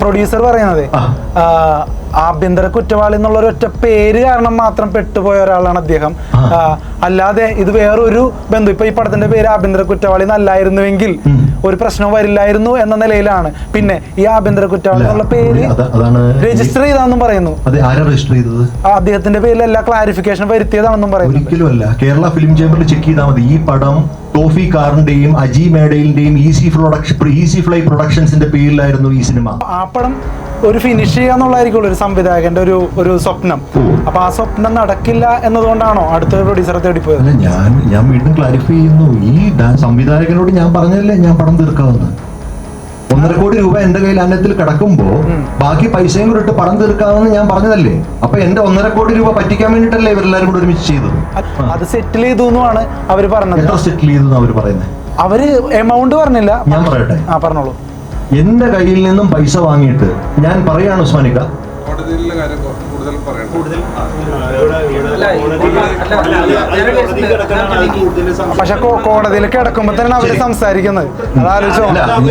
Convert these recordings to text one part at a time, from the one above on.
Producer പറയുന്നത് ആഭ്യന്തര കുറ്റവാളി എന്നുള്ള ഒരു ഒറ്റ പേര് കാരണം മാത്രം പെട്ടുപോയ ഒരാളാണ് അദ്ദേഹം. അല്ലാതെ ഇത് വേറൊരു ബന്ധു. ഇപ്പൊ ഈ പടത്തിന്റെ പേര് ആഭ്യന്തര കുറ്റവാളി എന്നല്ലായിരുന്നുവെങ്കിൽ ഒരു പ്രശ്നവും വരില്ലായിരുന്നു എന്ന നിലയിലാണ്. പിന്നെ ഈ ആഭ്യന്തര കുറ്റവാളി എന്നുള്ള പേര് രജിസ്റ്റർ ചെയ്താന്നും പറയുന്നു. അദ്ദേഹത്തിന്റെ പേരിൽ എല്ലാ ക്ലാരിഫിക്കേഷൻ വരുത്തിയതാണെന്നും പറയുന്നു. ഒരിക്കലും അല്ല കേരള ഫിലിം ചേംബറിൽ ചെക്ക് ചെയ്താൽ മതി. ഈ പടം ടോഫി കാറിന്റെയും അജി മേഡയിലിന്റെയും ഈസി പ്രൊഡക്ഷൻ ഈസി ഫ്ലൈ പ്രൊഡക്ഷൻസിന്റെ പേരിലായിരുന്നു ഈ സിനിമ. ആ പടം ഒരു ഫിനിഷ് ചെയ്യുക എന്നുള്ളതായിരിക്കും ഒരു സംവിധായകന്റെ ഒരു ഒരു സ്വപ്നം. അപ്പൊ ആ സ്വപ്നം നടക്കില്ല എന്നതുകൊണ്ടാണോ അടുത്ത പ്രൊഡ്യൂസറെ തേടിപ്പോയത്? അല്ല ഞാൻ ഞാൻ വീണ്ടും ക്ലാരിഫൈ ചെയ്യുന്നു. ഈ സംവിധായകനോട് ഞാൻ പറഞ്ഞല്ലേ ഞാൻ പടം തീർക്കാവുന്ന ഒന്നര കോടി രൂപ എന്റെ കയ്യിൽ അന്നത്തിൽ കിടക്കുമ്പോ ബാക്കി പൈസയും കൂടെ ഇട്ട് പണം തീർക്കാമെന്ന് ഞാൻ പറഞ്ഞതല്ലേ? അപ്പൊ എന്റെ ഒന്നര കോടി രൂപ പറ്റിക്കാൻ വേണ്ടിട്ടല്ലേ ഇവരെല്ലാരും കൂടെ ഒരുമിച്ച് ചെയ്തത്? അത് അത് സെറ്റിൽ ചെയ്തു എന്നാണ് അവർ പറഞ്ഞത്. എത്ര സെറ്റിൽ ചെയ്തു അവർ പറയുന്നത് അവർ എമൗണ്ട് പറഞ്ഞില്ല. ഞാൻ പറയട്ടെ. ആ പറഞ്ഞോളൂ. എന്റെ കയ്യിൽ നിന്നും പൈസ വാങ്ങിയിട്ട് ഞാൻ പറയാണ് ഉസ്മാനിക്ക. കോടതിയിലെ കാര്യം കൂടുതൽ പക്ഷെ കോടതിയിൽ കിടക്കുമ്പോ തന്നെ അവർ സംസാരിക്കുന്നത്. അത്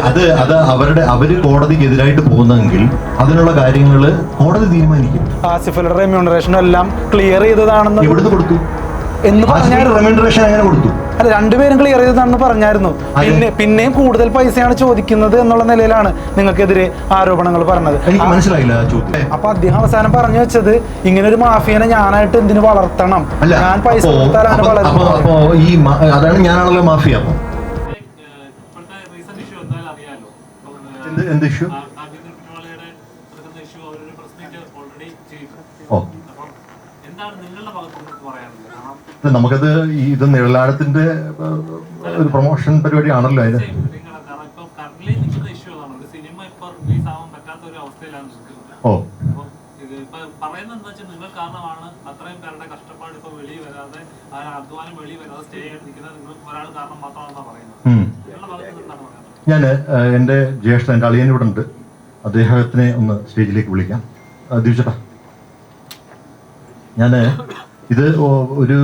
അത് അത് അവരുടെ അവർ കോടതിക്ക് എതിരായിട്ട് പോകുന്നെങ്കിൽ അതിനുള്ള കാര്യങ്ങൾ കോടതി തീരുമാനിക്കും. ആസിഫുടെ റെമ്യൂണറേഷനും എല്ലാം ക്ലിയർ ചെയ്തതാണെന്ന് ഇവിടുന്ന് കൊടുത്തു. എന്ന് പറഞ്ഞാൽ കൊടുത്തു? അല്ല രണ്ടുപേരും ക്ലിയർ ചെയ്തതാണെന്ന് പറഞ്ഞായിരുന്നു. പിന്നെ പിന്നെയും കൂടുതൽ പൈസയാണ് ചോദിക്കുന്നത് എന്നുള്ള നിലയിലാണ് നിങ്ങൾക്കെതിരെ ആരോപണങ്ങൾ പറഞ്ഞത്. എനിക്ക് മനസ്സിലായില്ല ചോദ്യം. അപ്പൊ അദ്ദേഹം അവസാനം പറഞ്ഞു വെച്ചത് ഇങ്ങനെ ഒരു മാഫിയനെ ഞാനായിട്ട് എന്തിനു വളർത്തണം? ഞാൻ പൈസ കൊടുത്താലാണ് വളർത്തുന്നത് അതാണ് ഞാനാണല്ലോ മാഫിയ അപ്പൊ. ഇപ്പോഴത്തെ റീസെന്റ് ഇഷ്യൂ എന്തായാലും അറിയാലോ ഇപ്പം, ഏഹ്, എന്ത് എന്ത് ഇഷ്യൂ ആ- ആഭ്യന്തര കുറ്റവാളിയുടെ നടക്കുന്ന ഇഷ്യൂ അവരൊരു പ്രസ് മീറ്റ് ഓൾറെഡി ചെയ്തു ഓ അപ്പം എന്താണ് നിങ്ങളുടെ ഭാഗത്ത് നിന്ന് പറയാനുള്ളത് കാരണം ഇത് നമുക്കത് ഈ ഇത് നിഴലാടത്തിന്റെ ഏഹ്, ഒരു പ്രൊമോഷൻ പരിപാടിയാണല്ലോ അതിന് same നിങ്ങളുടെ കാരണം ഇപ്പൊ കറന്റ് നിൽക്കുന്ന ഇഷ്യൂ അതാണ് ഒരു സിനിമ ഇത് പറ്റാത്ത ഒരു പ്രൊമോഷൻ ഓ. അപ്പം ഇത് ഇപ്പൊ പറയുന്നത് എന്താ വെച്ചാൽ നിങ്ങൾ കാരണമാണ് അത്രയും പേരുടെ കഷ്ടപ്പാട് ഇപ്പൊ വെളിയിൽ വരാതെ അധ്വാനം വെളിയിൽ വരാതെ സ്റ്റേ ആയിട്ട് നിൽക്കുന്നത് നിങ്ങൾ ഒരാൾ കാരണം പറയുന്നത്. ഞാൻ എന്റെ ജ്യേഷ്ഠൻ എന്റെ അളിയൻ ഇവിടെ ഉണ്ട്. അദ്ദേഹത്തിനെ ഒന്ന് സ്റ്റേജിലേക്ക് വിളിക്കാം. ദീപിച്ചേട്ടാ ഞാൻ ഇത് ഒരു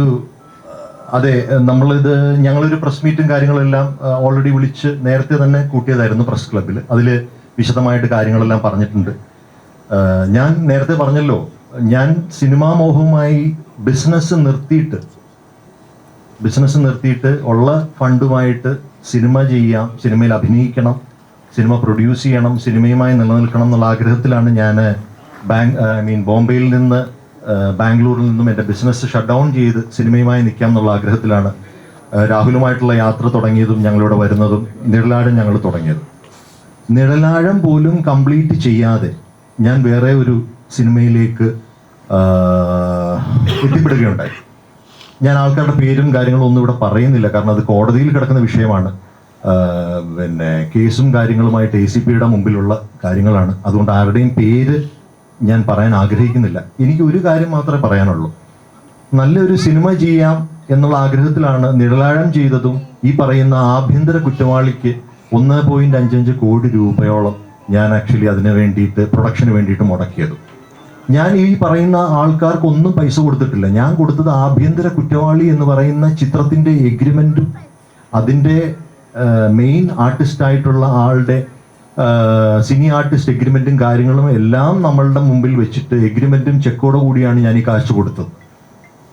അതെ നമ്മളിത് ഞങ്ങളൊരു പ്രസ് മീറ്റും കാര്യങ്ങളെല്ലാം ഓൾറെഡി വിളിച്ച് നേരത്തെ തന്നെ കൂട്ടിയതായിരുന്നു പ്രസ് ക്ലബിൽ അതിൽ വിശദമായിട്ട് കാര്യങ്ങളെല്ലാം പറഞ്ഞിട്ടുണ്ട്. ഞാൻ നേരത്തെ പറഞ്ഞല്ലോ ഞാൻ സിനിമാ മോഹവുമായി ബിസിനസ് നിർത്തിയിട്ട് ബിസിനസ് നിർത്തിയിട്ട് ഉള്ള ഫണ്ടുമായിട്ട് സിനിമ ചെയ്യാം സിനിമയിൽ അഭിനയിക്കണം സിനിമ പ്രൊഡ്യൂസ് ചെയ്യണം സിനിമയുമായി നിലനിൽക്കണം എന്നുള്ള ആഗ്രഹത്തിലാണ് ഞാൻ ബാങ്ക് ഐ മീൻ ബോംബെയിൽ നിന്ന് ബാംഗ്ലൂരിൽ നിന്നും എന്റെ ബിസിനസ് ഷട്ട് ഡൗൺ ചെയ്ത് സിനിമയുമായി നിൽക്കാം എന്നുള്ള ആഗ്രഹത്തിലാണ് രാഹുലുമായിട്ടുള്ള യാത്ര തുടങ്ങിയതും ഞങ്ങളിവിടെ വരുന്നതും നിഴലാഴം ഞങ്ങൾ തുടങ്ങിയത്. നിഴലാഴം പോലും കംപ്ലീറ്റ് ചെയ്യാതെ ഞാൻ വേറെ ഒരു സിനിമയിലേക്ക് എത്തിപ്പെടുകയുണ്ടായി. ഞാൻ ആൾക്കാരുടെ പേരും കാര്യങ്ങളും ഒന്നും ഇവിടെ പറയുന്നില്ല കാരണം അത് കോടതിയിൽ കിടക്കുന്ന വിഷയമാണ്. പിന്നെ കേസും കാര്യങ്ങളുമായിട്ട് എ സി പിയുടെ മുമ്പിലുള്ള കാര്യങ്ങളാണ്. അതുകൊണ്ട് ആരുടെയും പേര് ഞാൻ പറയാൻ ആഗ്രഹിക്കുന്നില്ല. എനിക്ക് ഒരു കാര്യം മാത്രമേ പറയാനുള്ളൂ. നല്ലൊരു സിനിമ ചെയ്യാം എന്നുള്ള ആഗ്രഹത്തിലാണ് നിഴലാഴം ചെയ്തതും ഈ പറയുന്ന ആഭ്യന്തര കുറ്റവാളിക്ക് ഒന്ന് പോയിന്റ് അഞ്ചഞ്ച് കോടി രൂപയോളം ഞാൻ ആക്ച്വലി അതിന് വേണ്ടിയിട്ട് പ്രൊഡക്ഷന് വേണ്ടിയിട്ട് മുടക്കിയത്. ഞാൻ ഈ പറയുന്ന ആൾക്കാർക്ക് ഒന്നും പൈസ കൊടുത്തിട്ടില്ല. ഞാൻ കൊടുത്തത് ആഭ്യന്തര കുറ്റവാളി എന്ന് പറയുന്ന ചിത്രത്തിന്റെ എഗ്രിമെന്റും അതിന്റെ മെയിൻ ആർട്ടിസ്റ്റായിട്ടുള്ള ആളുടെ സിനി ആർട്ടിസ്റ്റ് എഗ്രിമെന്റും കാര്യങ്ങളും എല്ലാം നമ്മളുടെ മുമ്പിൽ വെച്ചിട്ട് എഗ്രിമെന്റും ചെക്കോടെ കൂടിയാണ് ഞാൻ ഈ കാശ് കൊടുത്തത്.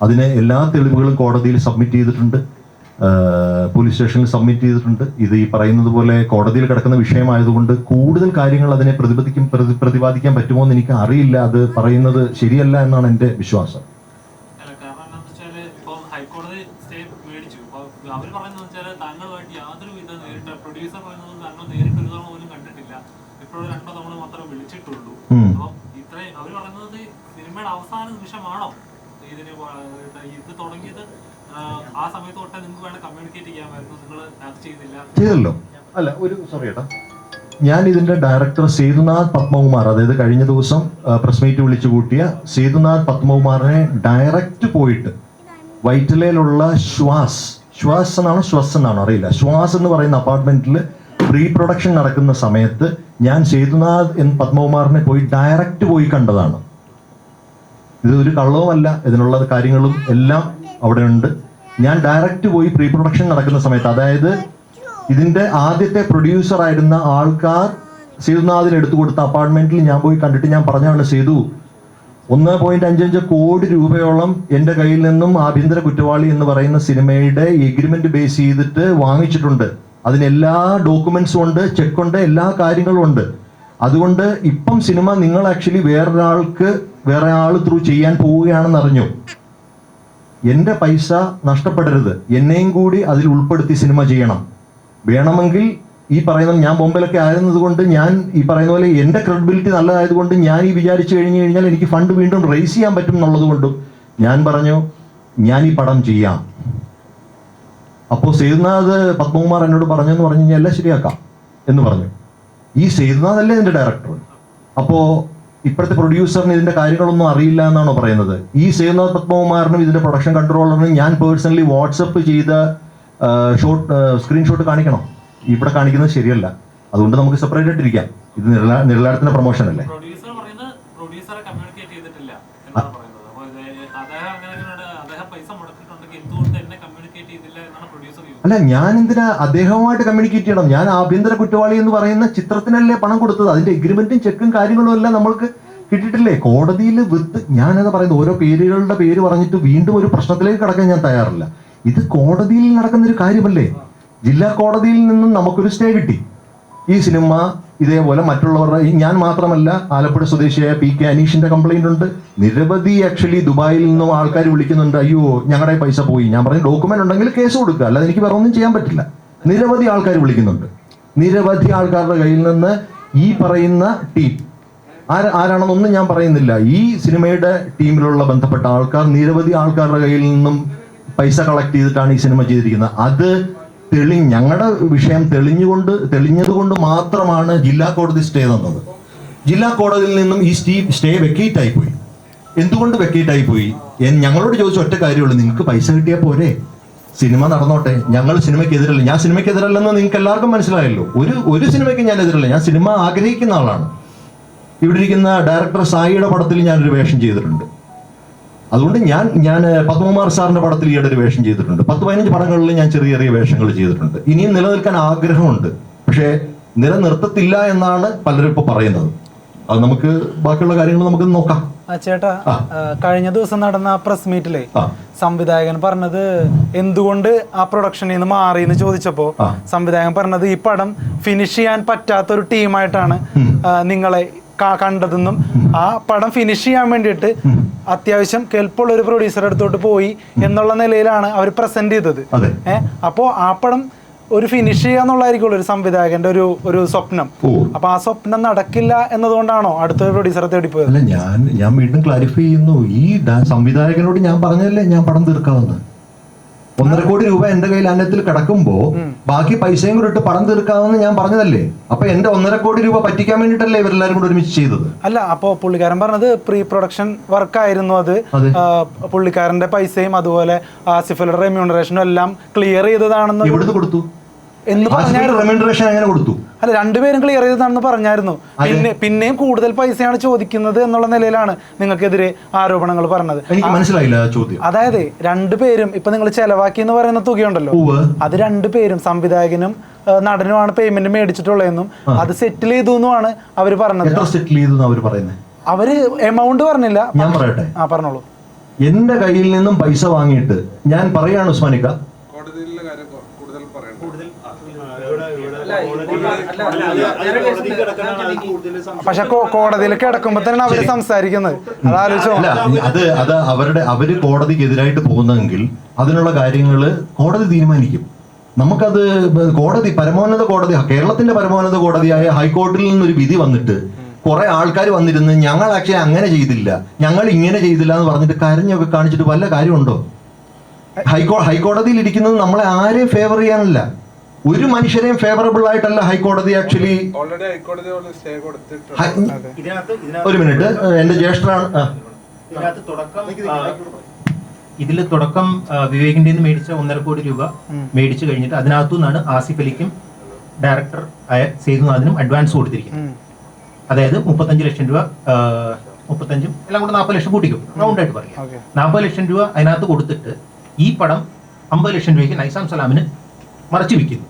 അതിന് എല്ലാ തെളിവുകളും കോടതിയിൽ സബ്മിറ്റ് ചെയ്തിട്ടുണ്ട്. പോലീസ് സ്റ്റേഷനിൽ സബ്മിറ്റ് ചെയ്തിട്ടുണ്ട്. ഇത് ഈ പറയുന്നത് പോലെ കോടതിയിൽ കിടക്കുന്ന വിഷയമായതുകൊണ്ട് കൂടുതൽ കാര്യങ്ങൾ അതിനെ പ്രതിപദിക്കും പ്രതി- പ്രതിപാദിക്കാൻ പറ്റുമോ എന്ന് എനിക്ക് അറിയില്ല. അത് പറയുന്നത് ശരിയല്ല എന്നാണ് എന്റെ വിശ്വാസം അല്ല, കാരണം എന്താണെന്ന് വെച്ചാൽ ഇപ്പൊ ഹൈക്കോടതി മേടിച്ചു അപ്പൊ പറയുന്നത് വെച്ചാൽ താങ്കളുമായിട്ട് യാതൊരു വിധ നേരിട്ട് പ്രൊഡ്യൂസർ പറയുന്നത് താങ്കൾ നേരിട്ട് ഒരു തവണ പോലും കണ്ടിട്ടില്ല. ഇപ്പോഴും രണ്ടോ തവണ മാത്രമേ വിളിച്ചിട്ടുള്ളൂ. അപ്പം ഇത്രയും അവർ പറയുന്നത് സിനിമയുടെ അവസാന നിമിഷമാണോ? ഇതിന് ഇത് തുടങ്ങിയത് ആ, സമയത്ത് തൊട്ടേ നിങ്ങൾക്ക് വേണം കമ്മ്യൂണിക്കേറ്റ് ചെയ്യാമായിരുന്നു. നിങ്ങൾ ചെയ്തില്ല. ചെയ്തല്ലോ. അല്ല ഒരു സോറി ഏട്ടാ. ഞാൻ ഇതിന്റെ ഡയറക്ടർ സേതുനാഥ് പത്മകുമാർ അതായത് കഴിഞ്ഞ ദിവസം പ്രസ് മീറ്റ് വിളിച്ചു കൂട്ടിയ സേതുനാഥ് പത്മകുമാറിനെ ഡയറക്റ്റ് പോയിട്ട് വൈറ്റിലയിലുള്ള ശ്വാസ്. ശ്വാസ് എന്നാണോ ശ്വസ് എന്നാണോ? അറിയില്ല. ശ്വാസ് എന്ന് പറയുന്ന അപ്പാർട്ട്മെന്റിൽ പ്രീ പ്രൊഡക്ഷൻ നടക്കുന്ന സമയത്ത് ഞാൻ സേതുനാഥ് എൻ പത്മകുമാറിനെ പോയി ഡയറക്റ്റ് പോയി കണ്ടതാണ്. ഇത് ഒരു കള്ളവുമല്ല. ഇതിനുള്ള കാര്യങ്ങളും എല്ലാം അവിടെ ഉണ്ട്. ഞാൻ ഡയറക്റ്റ് പോയി പ്രീ പ്രൊഡക്ഷൻ നടക്കുന്ന സമയത്ത് അതായത് ഇതിന്റെ ആദ്യത്തെ പ്രൊഡ്യൂസർ ആയിരുന്ന ആൾക്കാർ സേതുനാഥിന് എടുത്തു കൊടുത്ത അപ്പാർട്ട്മെന്റിൽ ഞാൻ പോയി കണ്ടിട്ട് ഞാൻ പറഞ്ഞാണ് സേതു ഒന്ന് പോയിന്റ് അഞ്ചഞ്ച് കോടി രൂപയോളം എന്റെ കയ്യിൽ നിന്നും ആഭ്യന്തര കുറ്റവാളി എന്ന് പറയുന്ന സിനിമയുടെ എഗ്രിമെന്റ് ബേസ് ചെയ്തിട്ട് വാങ്ങിച്ചിട്ടുണ്ട്. അതിനെല്ലാ ഡോക്യുമെന്റ്സും ഉണ്ട് ചെക്ക് ഉണ്ട് എല്ലാ കാര്യങ്ങളും ഉണ്ട്. അതുകൊണ്ട് ഇപ്പം സിനിമ നിങ്ങൾ ആക്ച്വലി വേറൊരാൾക്ക് വേറെ ആൾ ത്രൂ ചെയ്യാൻ പോവുകയാണെന്ന് അറിഞ്ഞു. എന്റെ പൈസ നഷ്ടപ്പെടരുത്. എന്നെയും കൂടി അതിൽ ഉൾപ്പെടുത്തി സിനിമ ചെയ്യണം. വേണമെങ്കിൽ ഈ പറയുന്ന ഞാൻ ബോംബെയിലൊക്കെ ആയിരുന്നത് കൊണ്ട് ഞാൻ ഈ പറയുന്ന പോലെ എന്റെ ക്രെഡിബിലിറ്റി നല്ലതായതുകൊണ്ട് ഞാൻ ഈ വിചാരിച്ചു കഴിഞ്ഞു കഴിഞ്ഞാൽ എനിക്ക് ഫണ്ട് വീണ്ടും റേസ് ചെയ്യാൻ പറ്റും എന്നുള്ളത് കൊണ്ടും ഞാൻ പറഞ്ഞു ഞാൻ ഈ പടം ചെയ്യാം. അപ്പോൾ സേതുനാഥ് പത്മകുമാർ എന്നോട് പറഞ്ഞെന്ന് പറഞ്ഞു കഴിഞ്ഞാൽ എല്ലാം ശരിയാക്കാം എന്ന് പറഞ്ഞു. ഈ സേതുനാഥ് അല്ലേ എന്റെ ഡയറക്ടർ അപ്പോൾ ഇപ്പോഴത്തെ പ്രൊഡ്യൂസറിന് ഇതിന്റെ കാര്യങ്ങളൊന്നും അറിയില്ല എന്നാണോ പറയുന്നത്? ഈ സേതുനാഥ് പത്മകുമാറിനും ഇതിന്റെ പ്രൊഡക്ഷൻ കൺട്രോളറിനും ഞാൻ പേഴ്സണലി വാട്സപ്പ് ചെയ്ത ഷോട്ട് സ്ക്രീൻഷോട്ട് കാണിക്കണം. ഇവിടെ കാണിക്കുന്നത് ശരിയല്ല. അതുകൊണ്ട് നമുക്ക് സെപ്പറേറ്റ് ആയിട്ടിരിക്കാം ഇത് നിഴലാ നിഴലാടത്തിന്റെ പ്രൊമോഷൻ അല്ലേ? അല്ല ഞാൻ എന്തിനാ അദ്ദേഹവുമായിട്ട് കമ്മ്യൂണിക്കേറ്റ് ചെയ്യണം? ഞാൻ ആഭ്യന്തര കുറ്റവാളി എന്ന് പറയുന്ന ചിത്രത്തിനല്ലേ പണം കൊടുത്തത്? അതിന്റെ എഗ്രിമെന്റും ചെക്കും കാര്യങ്ങളും എല്ലാം നമ്മൾക്ക് കിട്ടിയിട്ടില്ലേ? കോടതിയിൽ വിത്ത് ഞാൻ ഞാനത് പറയുന്നത് ഓരോ പേരുകളുടെ പേര് പറഞ്ഞിട്ട് വീണ്ടും ഒരു പ്രശ്നത്തിലേക്ക് കടക്കാൻ ഞാൻ തയ്യാറില്ല. ഇത് കോടതിയിൽ നടക്കുന്ന ഒരു കാര്യമല്ലേ? ജില്ലാ കോടതിയിൽ നിന്നും നമുക്കൊരു സ്റ്റേ കിട്ടി. ഈ സിനിമ ഇതേപോലെ മറ്റുള്ളവരുടെ ഞാൻ മാത്രമല്ല ആലപ്പുഴ സ്വദേശിയായ പി കെ അനീഷിന്റെ കംപ്ലൈന്റ് ഉണ്ട്. നിരവധി ആക്ച്വലി ദുബായിൽ നിന്നും ആൾക്കാർ വിളിക്കുന്നുണ്ട്. അയ്യോ ഞങ്ങളുടെ പൈസ പോയി. ഞാൻ പറഞ്ഞു ഡോക്യുമെന്റ് ഉണ്ടെങ്കിൽ കേസ് കൊടുക്കുക. അല്ലാതെ എനിക്ക് വേറെ ഒന്നും ചെയ്യാൻ പറ്റില്ല. നിരവധി ആൾക്കാർ വിളിക്കുന്നുണ്ട്. നിരവധി ആൾക്കാരുടെ കയ്യിൽ നിന്ന് ഈ പറയുന്ന ടീം ആര ആരാണെന്നൊന്നും ഞാൻ പറയുന്നില്ല. ഈ സിനിമയുടെ ടീമിലുള്ള ബന്ധപ്പെട്ട ആൾക്കാർ നിരവധി ആൾക്കാരുടെ കയ്യിൽ നിന്നും പൈസ കളക്ട് ചെയ്തിട്ടാണ് ഈ സിനിമ ചെയ്തിരിക്കുന്നത്. അത് തെളി ഞങ്ങളുടെ വിഷയം തെളിഞ്ഞുകൊണ്ട് തെളിഞ്ഞതുകൊണ്ട് മാത്രമാണ് ജില്ലാ കോടതി സ്റ്റേ തന്നത്. ജില്ലാ കോടതിയിൽ നിന്നും ഈ സ്റ്റീ സ്റ്റേ വെക്കേറ്റ് ആയി പോയി എന്തുകൊണ്ട് വെക്കേറ്റ് ആയി പോയി ഞങ്ങളോട് ചോദിച്ച ഒറ്റ കാര്യമുള്ളൂ. നിങ്ങൾക്ക് പൈസ കിട്ടിയാൽ പോരെ? സിനിമ നടന്നോട്ടെ. ഞങ്ങൾ സിനിമയ്ക്ക് എതിരല്ല ഞാൻ സിനിമയ്ക്ക് എതിരല്ലെന്ന് നിങ്ങൾക്ക് എല്ലാവർക്കും മനസ്സിലായല്ലോ. ഒരു ഒരു സിനിമയ്ക്ക് ഞാൻ എതിരല്ല. ഞാൻ സിനിമ ആഗ്രഹിക്കുന്ന ആളാണ്. ഇവിടെ ഇരിക്കുന്ന ഡയറക്ടർ സായിയുടെ പടത്തിൽ ഞാനൊരു വേഷം ചെയ്തിട്ടുണ്ട്. അതുകൊണ്ട് ഞാൻ ഞാൻ പത്മകുമാർ സാറിന്റെ പടത്തിൽ ഈയിടെ ഒരു വേഷം ചെയ്തിട്ടുണ്ട്. പത്ത് പതിനഞ്ച് പടങ്ങളിൽ ഞാൻ ചെറിയ ചെറിയ വേഷങ്ങൾ ചെയ്തിട്ടുണ്ട്. ഇനിയും നിലനിൽക്കാൻ ആഗ്രഹമുണ്ട്. പക്ഷേ നിലനിർത്തത്തില്ല എന്നാണ് പലരും ഇപ്പോൾ പറയുന്നത്. അത് നമുക്ക് ബാക്കിയുള്ള കാര്യങ്ങൾ നമുക്ക് നോക്കാം. ചേട്ടാ കഴിഞ്ഞ ദിവസം നടന്ന പ്രസ് മീറ്റിലെ സംവിധായകൻ പറഞ്ഞത് എന്തുകൊണ്ട് ആ പ്രൊഡക്ഷനിൽ നിന്ന് മാറി എന്ന് ചോദിച്ചപ്പോ സംവിധായകൻ പറഞ്ഞത് ഈ പടം ഫിനിഷ് ചെയ്യാൻ പറ്റാത്ത ഒരു ടീമായിട്ടാണ് നിങ്ങളെ കണ്ടതെന്നും ആ പടം ഫിനിഷ് ചെയ്യാൻ വേണ്ടിയിട്ട് അത്യാവശ്യം കെൽപ്പുള്ള ഒരു പ്രൊഡ്യൂസർ അടുത്തോട്ട് പോയി എന്നുള്ള നിലയിലാണ് അവർ പ്രസന്റ് ചെയ്തത്. ഏഹ് അപ്പോ ആ പടം ഒരു ഫിനിഷ് ചെയ്യാന്നുള്ളതായിരിക്കുമല്ലോ ഒരു സംവിധായകന്റെ ഒരു ഒരു സ്വപ്നം. അപ്പൊ ആ സ്വപ്നം നടക്കില്ല എന്നതുകൊണ്ടാണോ അടുത്ത പ്രൊഡ്യൂസറെ തേടി പോയത്? ഞാൻ ഞാൻ വീണ്ടും ക്ലാരിഫൈ ചെയ്യുന്നു. ഈ സംവിധായകനോട് ഞാൻ പറഞ്ഞല്ലേ ഞാൻ പടം തീർക്കാമെന്ന്? ഒന്നര കോടി രൂപ എന്റെ കയ്യിൽ അന്നത്തിൽ കിടക്കുമ്പോ ബാക്കി പൈസയും കൂടെ ഇട്ട് പണം തീർക്കാമെന്ന് ഞാൻ പറഞ്ഞതല്ലേ? അപ്പൊ എന്റെ ഒന്നര കോടി രൂപ പറ്റിക്കാൻ വേണ്ടിട്ടല്ലേ ഇവരെല്ലാരും കൂടെ ഒരുമിച്ച് ചെയ്തത്? അല്ല അപ്പോ പുള്ളിക്കാരൻ പറഞ്ഞത് പ്രീ പ്രൊഡക്ഷൻ വർക്കായിരുന്നു അത്. പുള്ളിക്കാരന്റെ പൈസയും അതുപോലെ ആസിഫലുടെ റെമ്യൂണറേഷനും എല്ലാം ക്ലിയർ ചെയ്തതാണെന്ന് ഇവിടുന്ന് കൊടുത്തു. എന്ന് പറഞ്ഞായിരുന്നു. കൊടുത്തു. അല്ല രണ്ടുപേരും ക്ലിയർ ചെയ്തതാണെന്ന് പറഞ്ഞായിരുന്നു. പിന്നെ പിന്നെയും കൂടുതൽ പൈസയാണ് ചോദിക്കുന്നത് എന്നുള്ള നിലയിലാണ് നിങ്ങൾക്കെതിരെ ആരോപണങ്ങൾ പറഞ്ഞത്. മനസ്സിലായില്ല ചോദ്യം. അതായത് രണ്ടുപേരും ഇപ്പൊ നിങ്ങൾ ചെലവാക്കി എന്ന് പറയുന്ന തുകയുണ്ടല്ലോ. അത് രണ്ടുപേരും സംവിധായകനും നടനുമാണ് പേയ്മെന്റ് മേടിച്ചിട്ടുള്ളതെന്നും അത് സെറ്റിൽ ചെയ്തു എന്നുമാണ് അവർ പറഞ്ഞത് സെറ്റിൽ ചെയ്തു അവർ പറയുന്നത് അവർ എമൗണ്ട് പറഞ്ഞില്ല. ഞാൻ പറയട്ടെ. ആ പറഞ്ഞോളൂ. എന്റെ കയ്യിൽ നിന്നും പൈസ വാങ്ങിയിട്ട് ഞാൻ പറയാണ് ഉസ്മാനിക്ക കോടതിയിലെ കാര്യം കൊ- കൂടുതൽ പറയണം പക്ഷെ കോടതിയിൽ കിടക്കുമ്പോ തന്നെ അവർ സംസാരിക്കുന്നത് അത് അല്ല അത് അത് അവരുടെ അവർ കോടതിക്ക് എതിരായിട്ട് പോകുന്നതെങ്കിൽ അതിനുള്ള കാര്യങ്ങൾ കോടതി തീരുമാനിക്കും നമുക്കത് കോടതി പരമോന്നത കോടതി കേരളത്തിന്റെ പരമോന്നത കോടതിയായ ഹൈക്കോടതിയിൽ നിന്നൊരു വിധി വന്നിട്ട് കുറെ ആൾക്കാർ വന്നിരുന്ന് ഞങ്ങൾ ആക്ച്വലി അങ്ങനെ ചെയ്തില്ല ഞങ്ങൾ ഇങ്ങനെ ചെയ്തില്ല എന്ന് പറഞ്ഞിട്ട് കരഞ്ഞൊക്കെ കാണിച്ചിട്ട് വല്ല കാര്യമുണ്ടോ ഹൈക്കോ ഹൈക്കോടതിയിൽ ഇരിക്കുന്നത് നമ്മളെ ആരെയും ഫേവർ ചെയ്യാനല്ല ഒരു മനുഷ്യരെയും ഫേവറബിൾ ആയിട്ടല്ല ഹൈക്കോടതി ആക്ച്വലി ഓൾറെഡി ഹൈക്കോടതി സ്റ്റേ കൊടുത്തിട്ടുണ്ട്. ഇതിനകത്ത് ഇതിനകത്ത് ഒരു മിനിറ്റ്. എന്റെ ജ്യേഷ്ഠനാണ്. ഇതിൽ തുടക്കം വിവേകിന്റെ നിന്ന് മേടിച്ച ഒന്നര കോടി രൂപ മേടിച്ചു കഴിഞ്ഞിട്ട് അതിനകത്തു നിന്നാണ് ആസിഫ് അലിക്കും ഡയറക്ടർ ആയ സേതുനാഥിനും അഡ്വാൻസ് കൊടുത്തിരിക്കുന്നത്. അതായത് മുപ്പത്തഞ്ച് ലക്ഷം രൂപ മുപ്പത്തഞ്ചും എല്ലാം കൂടെ നാൽപ്പത് ലക്ഷം കൂട്ടിക്കും. റൗണ്ട് ആയിട്ട് പറയാം. നാൽപ്പത് ലക്ഷം രൂപ അതിനകത്ത് കൊടുത്തിട്ട് ഈ പടം അമ്പത് ലക്ഷം രൂപയ്ക്ക് നൈസാം സലാമിന് മറച്ചു വിൽക്കുന്നു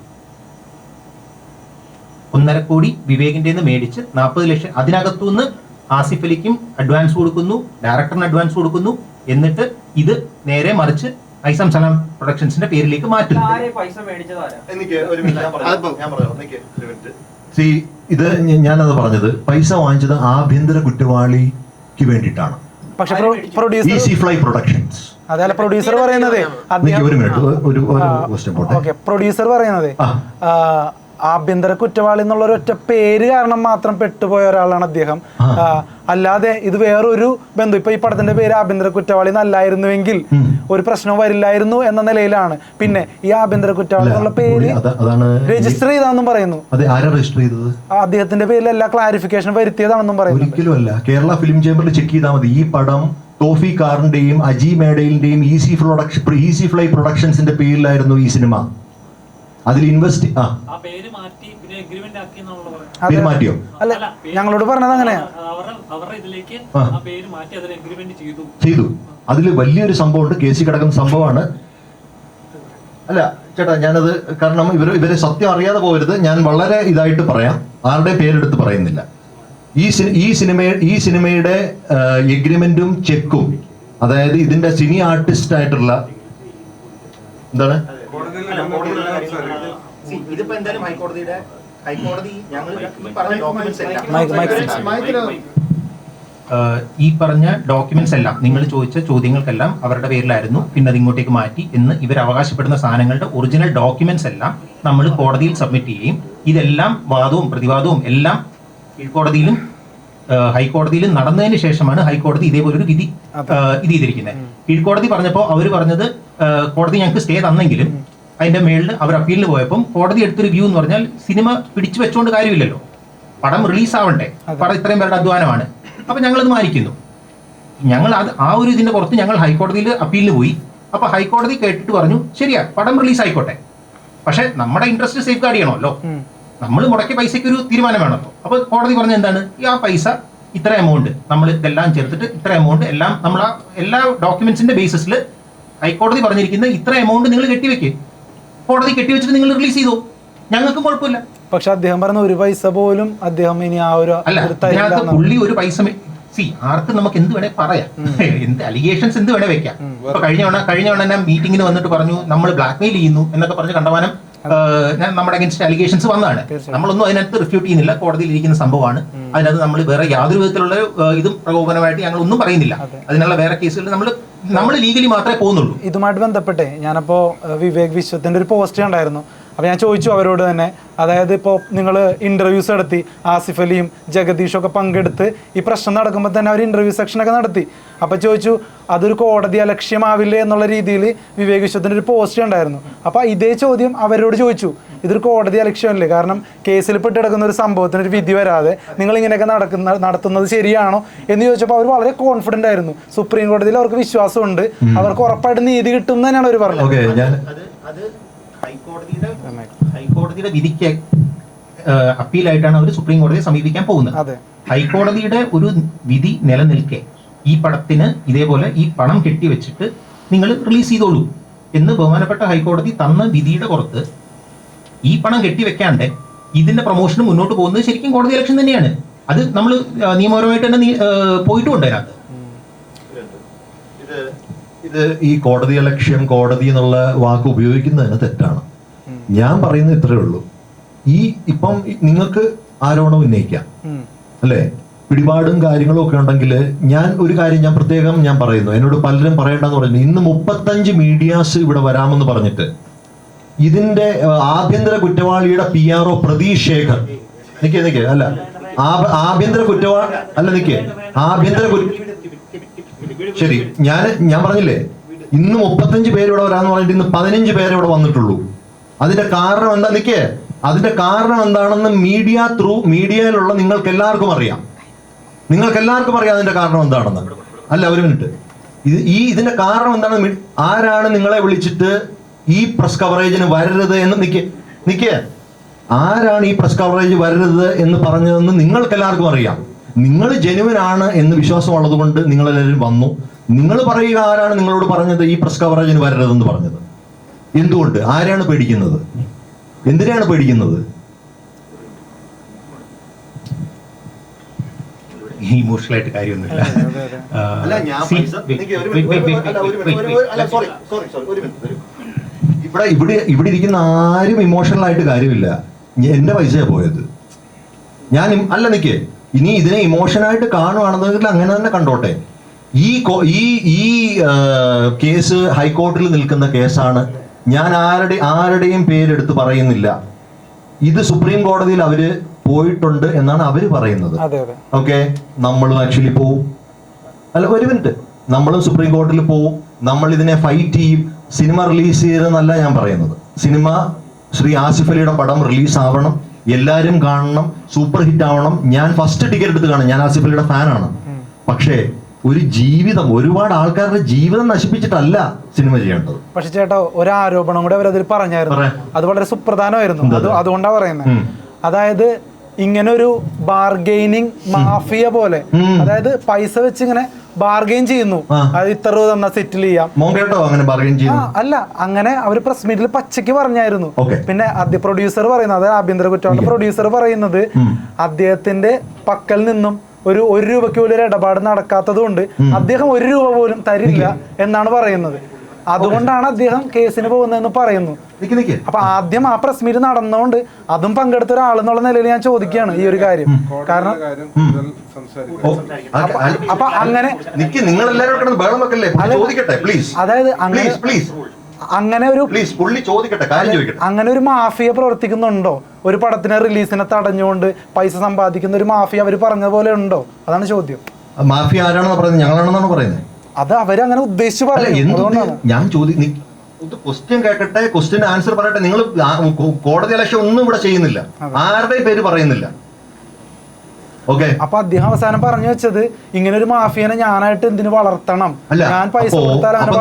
ഒന്നര കോടി വിവേകിന്റെ നിന്ന് മേടിച്ച് നാൽപ്പത് ലക്ഷം അതിനകത്തുനിന്ന് ആസിഫ് അലിക്കും അഡ്വാൻസ് കൊടുക്കുന്നു ഡയറക്ടറിന് അഡ്വാൻസ് കൊടുക്കുന്നു. എന്നിട്ട് ഇത് നേരെ മറിച്ച് ഐസം സലാം പ്രൊഡക്ഷൻസിന്റെ പേരിലേക്ക് മാറ്റുന്നു. ആരെ പൈസ മേടിച്ചതാരാ എനിക്ക് ഒരു മിനിറ്റ് ഞാൻ പറയാം. ഞാൻ പറയാം. നിക്ക് ഒരു മിനിറ്റ്. See, ഇത് ഞാനത് പറഞ്ഞത് പൈസ വാങ്ങിച്ചത് ആഭ്യന്തര കുറ്റവാളിക്ക് വേണ്ടിയിട്ടാണ്. പക്ഷെ പ്രൊഡ്യൂസർ ഫ്ലൈ പ്രൊഡക്ഷൻസ് അതല്ല പ്രൊഡ്യൂസർ പറയുന്നത്. നിക്ക് ഒരു മിനിറ്റ് ഒരു ഒരു ക്വസ്റ്റ്യൻ പോട്ടെ. ഓക്കെ പ്രൊഡ്യൂസർ പറയുന്നത്. ആഭ്യന്തര കുറ്റവാളി എന്നുള്ള ഒരു ഒറ്റ പേര് കാരണം മാത്രം പെട്ടുപോയ ഒരാളാണ് അദ്ദേഹം. അല്ലാതെ ഇത് വേറൊരു ബന്ധു. ഇപ്പൊ ഈ പടത്തിന്റെ പേര് ആഭ്യന്തര കുറ്റവാളി എന്നല്ലായിരുന്നുവെങ്കിൽ ഒരു പ്രശ്നവും വരില്ലായിരുന്നു എന്ന നിലയിലാണ്. പിന്നെ ഈ ആഭ്യന്തര കുറ്റവാളി എന്നുള്ള പേര് അതാണ് രജിസ്റ്റർ ചെയ്താണെന്നും പറയുന്നു. അത് ആരാ രജിസ്റ്റർ ചെയ്തത്? അദ്ദേഹത്തിന്റെ പേരിൽ എല്ലാ ക്ലാരിഫിക്കേഷൻ വരുത്തിയതാണെന്നും പറയുന്നു. ഒരിക്കലും അല്ല കേരള ഫിലിം ചേംബറിൽ ചെക്ക് ചെയ്താൽ മതി. ഈ പടം തോഫി കാറിന്റെയും അജി മേഡയിലിന്റെയും ഈസി പ്രൊഡക്ഷൻ ഈസി ഫ്ലൈ പ്രൊഡക്ഷൻസിന്റെ പേരിലായിരുന്നു ഈ സിനിമ. അതിൽ ഇൻവെസ്റ്റ് ആ. ആ പേര് മാറ്റി പിന്നെ എഗ്രിമെന്റ് ആക്കി എന്നുള്ളത് പേര് മാറ്റിയോ? അല്ല ഞങ്ങളോട് പറഞ്ഞത് അങ്ങനെയാ അവരുടെ അവരുടെ ഇതിലേക്ക് ആ. ആ പേര് മാറ്റി എഗ്രിമെന്റ് ചെയ്തു. ചെയ്തു. അതിൽ വലിയൊരു സംഭവമുണ്ട്. കേസിൽ കിടക്കുന്ന സംഭവമാണ്. അല്ല ചേട്ടാ ഞാനത് കാരണം ഇവർ ഇവരെ സത്യം അറിയാതെ പോകരുത്. ഞാൻ വളരെ ഇതായിട്ട് പറയാം. ആരുടെ പേരെടുത്ത് പറയുന്നില്ല. ഈ ഈ സിനിമ ഈ സിനിമയുടെ എഗ്രിമെന്റും ചെക്കും അതായത് ഇതിന്റെ സിനി ആർട്ടിസ്റ്റ് ആയിട്ടുള്ള എന്താണ്? ഇതിപ്പോ എന്തായാലും ഹൈക്കോടതിയുടെ ഹൈക്കോടതി ഞങ്ങൾ ഈ പറഞ്ഞ ഡോക്യുമെന്റ്സ് എല്ലാം. Mic mic. ഈ പറഞ്ഞ ഡോക്യുമെന്റ്സ് എല്ലാം നിങ്ങൾ ചോദിച്ച ചോദ്യങ്ങൾക്കെല്ലാം അവരുടെ പേരിലായിരുന്നു. പിന്നെ അത് ഇങ്ങോട്ടേക്ക് മാറ്റി എന്ന് ഇവർ അവകാശപ്പെടുന്ന സാധനങ്ങളുടെ ഒറിജിനൽ ഡോക്യുമെന്റ്സ് എല്ലാം നമ്മൾ കോടതിയിൽ സബ്മിറ്റ് ചെയ്യുകയും ഇതെല്ലാം വാദവും പ്രതിവാദവും എല്ലാം കീഴ്ക്കോടതിയിലും ഹൈക്കോടതിയിലും നടന്നതിന് ശേഷമാണ് ഹൈക്കോടതി ഇതേപോലൊരു വിധി ഇത് ചെയ്തിരിക്കുന്നത്. കീഴ്ക്കോടതി പറഞ്ഞപ്പോൾ അവർ പറഞ്ഞത് കോടതി ഞങ്ങൾക്ക് സ്റ്റേ തന്നെങ്കിലും അതിന്റെ മേളിൽ അവർ അപ്പീലിൽ പോയപ്പോൾ കോടതി എടുത്തൊരു വ്യൂ എന്ന് പറഞ്ഞാൽ സിനിമ പിടിച്ചു വെച്ചുകൊണ്ട് കാര്യമില്ലല്ലോ. പടം റിലീസ് ആവണ്ടേ പടം ഇത്രയും പേരുടെ അധ്വാനമാണ്. അപ്പൊ ഞങ്ങൾ മാനിക്കുന്നു. ഞങ്ങൾ അത് ആ ഒരു ഇതിന്റെ പുറത്ത് ഞങ്ങൾ ഹൈക്കോടതിയിൽ അപ്പീലിൽ പോയി. അപ്പൊ ഹൈക്കോടതി കേട്ടിട്ട് പറഞ്ഞു ശരിയാ പടം റിലീസ് ആയിക്കോട്ടെ പക്ഷെ നമ്മുടെ ഇൻട്രസ്റ്റ് സേഫ് ഗാർഡ് ചെയ്യണമല്ലോ നമ്മൾ മുടക്കിയ പൈസയ്ക്ക് ഒരു തീരുമാനം വേണമല്ലോ അപ്പോൾ കോടതി പറഞ്ഞ എന്താണ്? ഈ ആ പൈസ ഇത്ര എമൗണ്ട് നമ്മൾ ഇതെല്ലാം ചേർത്തിട്ട് ഇത്ര എമൗണ്ട് എല്ലാം നമ്മൾ ആ എല്ലാ ഡോക്യുമെന്റ്സിന്റെ ബേസിസിൽ ഹൈക്കോടതി പറഞ്ഞിരിക്കുന്ന ഇത്ര എമൗണ്ട് നിങ്ങൾ കെട്ടിവെക്ക്. കോടതി കെട്ടിവെച്ചിട്ട് നിങ്ങൾ റിലീസ് ചെയ്തു? ഞങ്ങൾക്കും കുഴപ്പമില്ല. പക്ഷെ അദ്ദേഹം പറഞ്ഞ ഒരു പൈസ പോലും അദ്ദേഹം ഇനി ആ ഒരു അല്ല പുള്ളി ഒരു പൈസ സി ആർക്കും നമുക്ക് എന്ത് വേണേ പറയാം. എന്ത് അലിഗേഷൻസ് എന്ത് വേണേ വെക്കാം. ഇപ്പൊ കഴിഞ്ഞ തവണ കഴിഞ്ഞ തവണ മീറ്റിംഗിന് വന്നിട്ട് പറഞ്ഞു നമ്മൾ ബ്ലാക്ക്മെയിൽ ചെയ്യുന്നു എന്നൊക്കെ പറഞ്ഞ് കണ്ടമാനം നമ്മുടെ അഗൻസ്റ്റ് അലിഗേഷൻസ് വന്നതാണ്. നമ്മളൊന്നും അതിനകത്ത് റിഫ്യൂട്ട് ചെയ്യുന്നില്ല. കോടതിയിൽ ഇരിക്കുന്ന സംഭവമാണ്. അതിനകത്ത് നമ്മൾ വേറെ യാതൊരു വിധത്തിലുള്ള ഇതും പ്രകോപനമായിട്ട് ഞങ്ങൾ ഒന്നും പറയുന്നില്ല അതിനുള്ള വേറെ കേസുകൾ നമ്മൾ നമ്മൾ ലീഗലി മാത്രമേ പോകുന്നുള്ളൂ. ഇതുമായിട്ട് ബന്ധപ്പെട്ടേ ഞാനപ്പോ വിവേക് വിശ്വത്തിന്റെ ഒരു പോസ്റ്റ് കണ്ടായിരുന്നു. അപ്പോൾ ഞാൻ ചോദിച്ചു അവരോട് തന്നെ അതായത് ഇപ്പോൾ നിങ്ങൾ ഇന്റർവ്യൂസ് നടത്തി ആസിഫ് അലിയും ജഗദീഷും ഒക്കെ പങ്കെടുത്ത് ഈ പ്രശ്നം നടക്കുമ്പോൾ തന്നെ അവർ ഇന്റർവ്യൂ സെക്ഷനൊക്കെ നടത്തി. അപ്പോൾ ചോദിച്ചു അതൊരു കോടതി അലക്ഷ്യമാവില്ലേ? എന്നുള്ള രീതിയിൽ വിവേക് വിശ്വത്തിന്റെ ഒരു പോസ്റ്റ് ഉണ്ടായിരുന്നു. അപ്പോൾ ഇതേ ചോദ്യം അവരോട് ചോദിച്ചു. ഇതൊരു കോടതി അലക്ഷ്യമല്ലേ? കാരണം കേസിൽ പെട്ടിടക്കുന്ന ഒരു സംഭവത്തിന് ഒരു വിധി വരാതെ നിങ്ങൾ ഇങ്ങനെയൊക്കെ നടക്കുന്ന നടത്തുന്നത് ശരിയാണോ? എന്ന് ചോദിച്ചപ്പോൾ അവർ വളരെ കോൺഫിഡന്റ് ആയിരുന്നു. സുപ്രീം കോടതിയിൽ അവർക്ക് വിശ്വാസമുണ്ട്. അവർക്ക് ഉറപ്പായിട്ട് നീതി കിട്ടും എന്ന് തന്നെയാണ് അവർ പറഞ്ഞത്. ഹൈക്കോടതിയുടെ ഹൈക്കോടതിയുടെ വിധിക്ക് അപ്പീലായിട്ടാണ് അവർ സുപ്രീം കോടതിയെ സമീപിക്കാൻ പോകുന്നത്. ഹൈക്കോടതിയുടെ ഒരു വിധി നിലനിൽക്കെ ഈ പടത്തിന് ഇതേപോലെ ഈ പണം കെട്ടിവെച്ചിട്ട് നിങ്ങൾ റിലീസ് ചെയ്തോളൂ എന്ന് ബഹുമാനപ്പെട്ട ഹൈക്കോടതി തന്ന വിധിയുടെ പുറത്ത് ഈ പണം കെട്ടിവെക്കാണ്ട് ഇതിന്റെ പ്രൊമോഷന് മുന്നോട്ട് പോകുന്നത് ശരിക്കും കോടതി ഇലക്ഷൻ തന്നെയാണ്. അത് നമ്മൾ നിയമപരമായിട്ട് തന്നെ പോയിട്ടുണ്ട് അതിനകത്ത്. ഇത് ഈ കോടതി ലക്ഷ്യം കോടതി എന്നുള്ള വാക്ക് ഉപയോഗിക്കുന്നതിന് തെറ്റാണ്. ഞാൻ പറയുന്നത് ഇത്രേ ഉള്ളൂ. ഈ ഇപ്പം നിങ്ങൾക്ക് ആരോപണം ഉന്നയിക്കാം. അല്ലേ? പിടിപാടും കാര്യങ്ങളും ഒക്കെ ഉണ്ടെങ്കിൽ ഞാൻ ഒരു കാര്യം ഞാൻ പ്രത്യേകം ഞാൻ പറയുന്നു. എന്നോട് പലരും പറയേണ്ടെന്ന് പറഞ്ഞു ഇന്ന് മുപ്പത്തഞ്ച് മീഡിയാസ് ഇവിടെ വരാമെന്ന് പറഞ്ഞിട്ട് ഇതിന്റെ ആഭ്യന്തര കുറ്റവാളിയുടെ P R O Pratheesh Shekhar നിക്കേ നിക്കേ അല്ല. ആഭ- ആഭ്യന്തര കുറ്റവാളി അല്ല നിക്കേ. ആഭ്യന്തര ശരി ഞാൻ ഞാൻ പറഞ്ഞില്ലേ? ഇന്ന് മുപ്പത്തഞ്ച് പേര് ഇവിടെ വരാന്ന് പറഞ്ഞിട്ട് ഇന്ന് പതിനഞ്ച് പേര് ഇവിടെ വന്നിട്ടുള്ളൂ. അതിന്റെ കാരണം എന്താ? നിക്കേ. അതിന്റെ കാരണം എന്താണെന്ന് മീഡിയ ത്രൂ മീഡിയയിലുള്ള നിങ്ങൾക്ക് എല്ലാവർക്കും അറിയാം. നിങ്ങൾക്ക് എല്ലാവർക്കും അറിയാം അതിന്റെ കാരണം എന്താണെന്ന്. അല്ല ഒരു മിനിറ്റ് ഇത് ഈ ഇതിന്റെ കാരണം എന്താണ്? ആരാണ് നിങ്ങളെ വിളിച്ചിട്ട് ഈ പ്രസ് കവറേജിന് വരരുത് എന്ന് നിൽക്കേ നിക്കേ. ആരാണ് ഈ പ്രസ് കവറേജ് വരരുത് എന്ന് പറഞ്ഞതെന്ന് നിങ്ങൾക്ക് എല്ലാവർക്കും അറിയാം. നിങ്ങൾ ജനുവനാണ് എന്ന് വിശ്വാസമുള്ളത് കൊണ്ട് നിങ്ങളെല്ലാവരും വന്നു. നിങ്ങൾ പറയുക ആരാണ് നിങ്ങളോട് പറഞ്ഞത്? ഈ പ്രസ് കവറേജിന് വരരുതെന്ന് പറഞ്ഞത്. എന്തുകൊണ്ട്? ആരാണ് പേടിക്കുന്നത്? എന്തിനാണ് പേടിക്കുന്നത്? ഇമോഷണലായിട്ട് കാര്യമൊന്നുമില്ല. ഇവിടെ ഇവിടെ ഇവിടെ ഇരിക്കുന്ന ആരും ഇമോഷണൽ ആയിട്ട് കാര്യമില്ല. എന്റെ പൈസയാണ് പോയത്. ഞാൻ അല്ല നിക്കേ. ഇനി ഇതിനെ ഇമോഷനായിട്ട് കാണുവാണെന്നുണ്ടെങ്കിൽ അങ്ങനെ തന്നെ കണ്ടോട്ടെ. ഈ ഈ ഈ കേസ് ഹൈക്കോടതിയിൽ നിൽക്കുന്ന കേസാണ് ഞാൻ ആരുടെ ആരുടെയും പേരെടുത്ത് പറയുന്നില്ല. ഇത് സുപ്രീം കോടതിയിൽ അവർ പോയിട്ടുണ്ട് എന്നാണ് അവർ പറയുന്നത്. ഓക്കെ? നമ്മളും ആക്ച്വലി പോവും. അല്ല ഒരു മിനിറ്റ്. നമ്മളും സുപ്രീം കോടതിയിൽ പോവും. നമ്മൾ ഇതിനെ ഫൈറ്റ് ചെയ്യും. സിനിമ റിലീസ് ചെയ്തെന്നല്ല ഞാൻ പറയുന്നത്. സിനിമ ശ്രീ ആസിഫ് അലിയുടെ പടം റിലീസ് ആവണം. എല്ലാവരും കാണണം സൂപ്പർ ഹിറ്റ് ആവണം. ഞാൻ ഫസ്റ്റ് ടിക്കറ്റ് എടുത്ത് കാണാം. ഞാൻ ആസിഫ് അലിയുടെ ഫാനാണ് പക്ഷേ ഒരു ജീവിതം ഒരുപാട് ആൾക്കാരുടെ ജീവിതം നശിപ്പിച്ചിട്ടല്ല സിനിമ ചെയ്യേണ്ടത്. പക്ഷെ ചേട്ടാ ഒരു ആരോപണം കൂടെ അവരതിൽ പറഞ്ഞായിരുന്നു. അത് വളരെ സുപ്രധാനമായിരുന്നു. അതുകൊണ്ടാണ് പറയുന്നത് അതായത് ഇങ്ങനെ ഒരു ബാർഗെയിനിങ് മാഫിയ പോലെ. അതായത് പൈസ വെച്ച് ഇങ്ങനെ ബാർഗെയിൻ ചെയ്യുന്നു. അത് ഇത്ര രൂപ തന്നെ സെറ്റിൽ ചെയ്യാം അല്ല അങ്ങനെ അവർ പ്രസ് മീറ്റിൽ പച്ചയ്ക്ക് പറഞ്ഞായിരുന്നു. പിന്നെ ആദ്യ പ്രൊഡ്യൂസർ പറയുന്നത് അതായത് ആഭ്യന്തര കുറ്റവാളി പ്രൊഡ്യൂസർ പറയുന്നത് അദ്ദേഹത്തിന്റെ പക്കൽ നിന്നും ഒരു ഒരു രൂപയ്ക്ക് പോലും ഒരു ഇടപാട് നടക്കാത്തത് കൊണ്ട് അദ്ദേഹം ഒരു രൂപ പോലും തരില്ല എന്നാണ് പറയുന്നത്. അതുകൊണ്ടാണ് അദ്ദേഹം കേസിന് പോകുന്നതെന്ന് പറയുന്നു. നിക്ക് നിക്ക്. അപ്പൊ ആദ്യം ആ പ്രസ് മീറ്റ് നടന്നുകൊണ്ട് അതും പങ്കെടുത്ത ഒരാളെന്നുള്ള നിലയിൽ ഞാൻ ചോദിക്കുകയാണ് ഈ ഒരു കാര്യം. കാരണം അപ്പൊ അങ്ങനെ നിക്ക് നിങ്ങൾ എല്ലാവരും ബഹളം വെക്കല്ലേ? ചോദിക്കട്ടെ പ്ലീസ് അതായത് അങ്ങനെ പ്ലീസ് പ്ലീസ് അങ്ങനെ ഒരു പുള്ളി ചോദിക്കട്ടെ കാര്യം ചോദിക്കട്ടെ. അങ്ങനെ ഒരു മാഫിയ പ്രവർത്തിക്കുന്നുണ്ടോ? ഒരു പടത്തിന് റിലീസിനെ തടഞ്ഞുകൊണ്ട് പൈസ സമ്പാദിക്കുന്ന ഒരു മാഫിയ അവർ പറഞ്ഞ പോലെ ഉണ്ടോ? അതാണ് ചോദ്യം. ആ മാഫിയ ആരാണെന്ന് പറയുന്നത്? ഞങ്ങളാണെന്നാണ് പറയുന്നത്. അത് അവരങ്ങനെ ഉദ്ദേശിച്ച് പറയും. അതുകൊണ്ടാണ്. ഞാൻ ചോദി ക്വസ്റ്റ്യൻ കേക്കട്ടെ ക്വസ്റ്റ്യൻ ആൻസർ പറയട്ടെ. നിങ്ങൾ കോടതി ഇലക്ഷൻ ഒന്നും ഇവിടെ ചെയ്യുന്നില്ല. ആരുടെയും പേര് പറയുന്നില്ല. ഓക്കെ അപ്പൊ അദ്ദേഹം അവസാനം പറഞ്ഞു വെച്ചത് ഇങ്ങനെ ഒരു മാഫിയനെ ഞാനായിട്ട് എന്തിനു വളർത്തണം? ഞാൻ പൈസ കൊടുത്താൽ അങ്ങനെ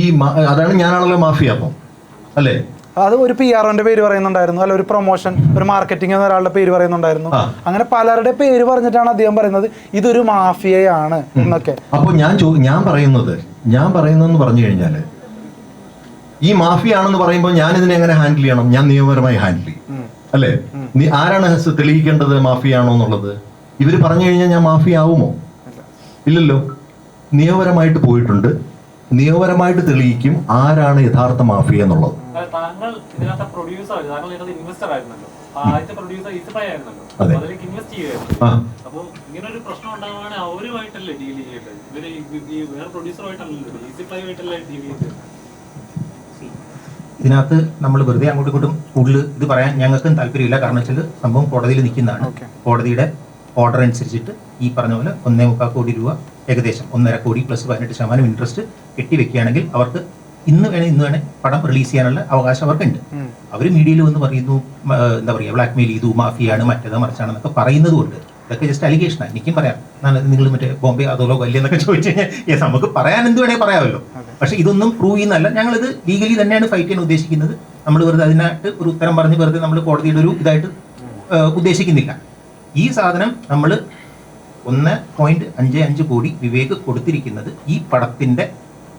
ഈ അതാണ് ഞാനാണല്ലോ മാഫിയ അപ്പൊ. അല്ലേ? അത് ഒരു പി ആർഒന്റെ പേര് പറയുന്നുണ്ടായിരുന്നു. അല്ല ഒരു പ്രൊമോഷൻ ഒരു മാർക്കറ്റിംഗ് എന്ന ഒരാളുടെ പേര് പറയുന്നുണ്ടായിരുന്നു. അങ്ങനെ പലരുടെ പേര് പറഞ്ഞിട്ടാണ് അദ്ദേഹം പറയുന്നത്. ഇതൊരു മാഫിയയാണ് എന്നൊക്കെ. അപ്പോൾ ഞാൻ ഞാൻ പറയുന്നത് ഞാൻ പറയുന്നതെന്ന് പറഞ്ഞു കഴിഞ്ഞാൽ ഈ മാഫിയ ആണെന്ന് പറയുമ്പോൾ ഞാൻ ഇതിനെ എങ്ങനെ ഹാൻഡിൽ ചെയ്യണം? ഞാൻ നിയമപരമായി ഹാൻഡിൽ ചെയ്യും. അല്ലേ? നീ ആരാണ് തെളിയിക്കേണ്ടത് മാഫിയ ആണോ എന്നുള്ളത്? ഇവർ പറഞ്ഞു കഴിഞ്ഞാൽ ഞാൻ മാഫിയ ആവുമോ ഇല്ലല്ലോ. നിയമപരമായിട്ട് പോയിട്ടുണ്ട്. നിയമപരമായിട്ട് തെളിയിക്കും ആരാണ് യഥാർത്ഥ മാഫിയ എന്നുള്ളത്. ഇതിനകത്ത് നമ്മൾ വെറുതെ അങ്ങോട്ടും ഇങ്ങോട്ടും കൂടുതൽ ഇത് പറയാൻ ഞങ്ങൾക്കും താല്പര്യമില്ല. കാരണം വെച്ചാൽ സംഭവം കോടതിയിൽ നിൽക്കുന്നതാണ്. കോടതിയുടെ ഓർഡർ അനുസരിച്ചിട്ട് ഈ പറഞ്ഞ പോലെ ഒന്നേ മുക്കാൽ കോടി രൂപ ഏകദേശം ഒന്നര കോടി പ്ലസ് പതിനെട്ട് ശതമാനം ഇൻട്രസ്റ്റ് കെട്ടിവെക്കുകയാണെങ്കിൽ അവർക്ക് ഇന്ന് വേണേ ഇന്ന് വേണേ പടം റിലീസ് ചെയ്യാനുള്ള അവകാശം അവർക്കുണ്ട്. അവർ മീഡിയയിൽ വന്ന് പറയുന്നു എന്താ പറയുക ബ്ലാക്ക് മെയിൽ ചെയ്തു മാഫിയാണ് മറ്റേത് മറിച്ചാണെന്നൊക്കെ പറയുന്നത് കൊണ്ട് ഇതൊക്കെ ജസ്റ്റ് അലിഗേഷനാണ് എനിക്കും പറയാം. നിങ്ങൾ മറ്റേ ബോംബെ അതോലോ വലിയ എന്നൊക്കെ ചോദിച്ചു കഴിഞ്ഞാൽ നമുക്ക് പറയാൻ എന്ത് വേണേ പറയാമല്ലോ. പക്ഷേ ഇതൊന്നും പ്രൂവ് ചെയ്യുന്നല്ല ഞങ്ങളിത് ലീഗലി തന്നെയാണ് ഫൈറ്റ് ചെയ്യാൻ ഉദ്ദേശിക്കുന്നത്. നമ്മൾ വെറുതെ അതിനായിട്ട് ഒരു ഉത്തരം പറഞ്ഞ് വെറുതെ നമ്മൾ കോടതിയുടെ ഒരു ഇതായിട്ട് ഉദ്ദേശിക്കുന്നില്ല. ഈ സാധനം നമ്മൾ ഒന്ന് പോയിന്റ് അഞ്ച് അഞ്ച് കോടി വിവേക് കൊടുത്തിരിക്കുന്നത് ഈ പടത്തിന്റെ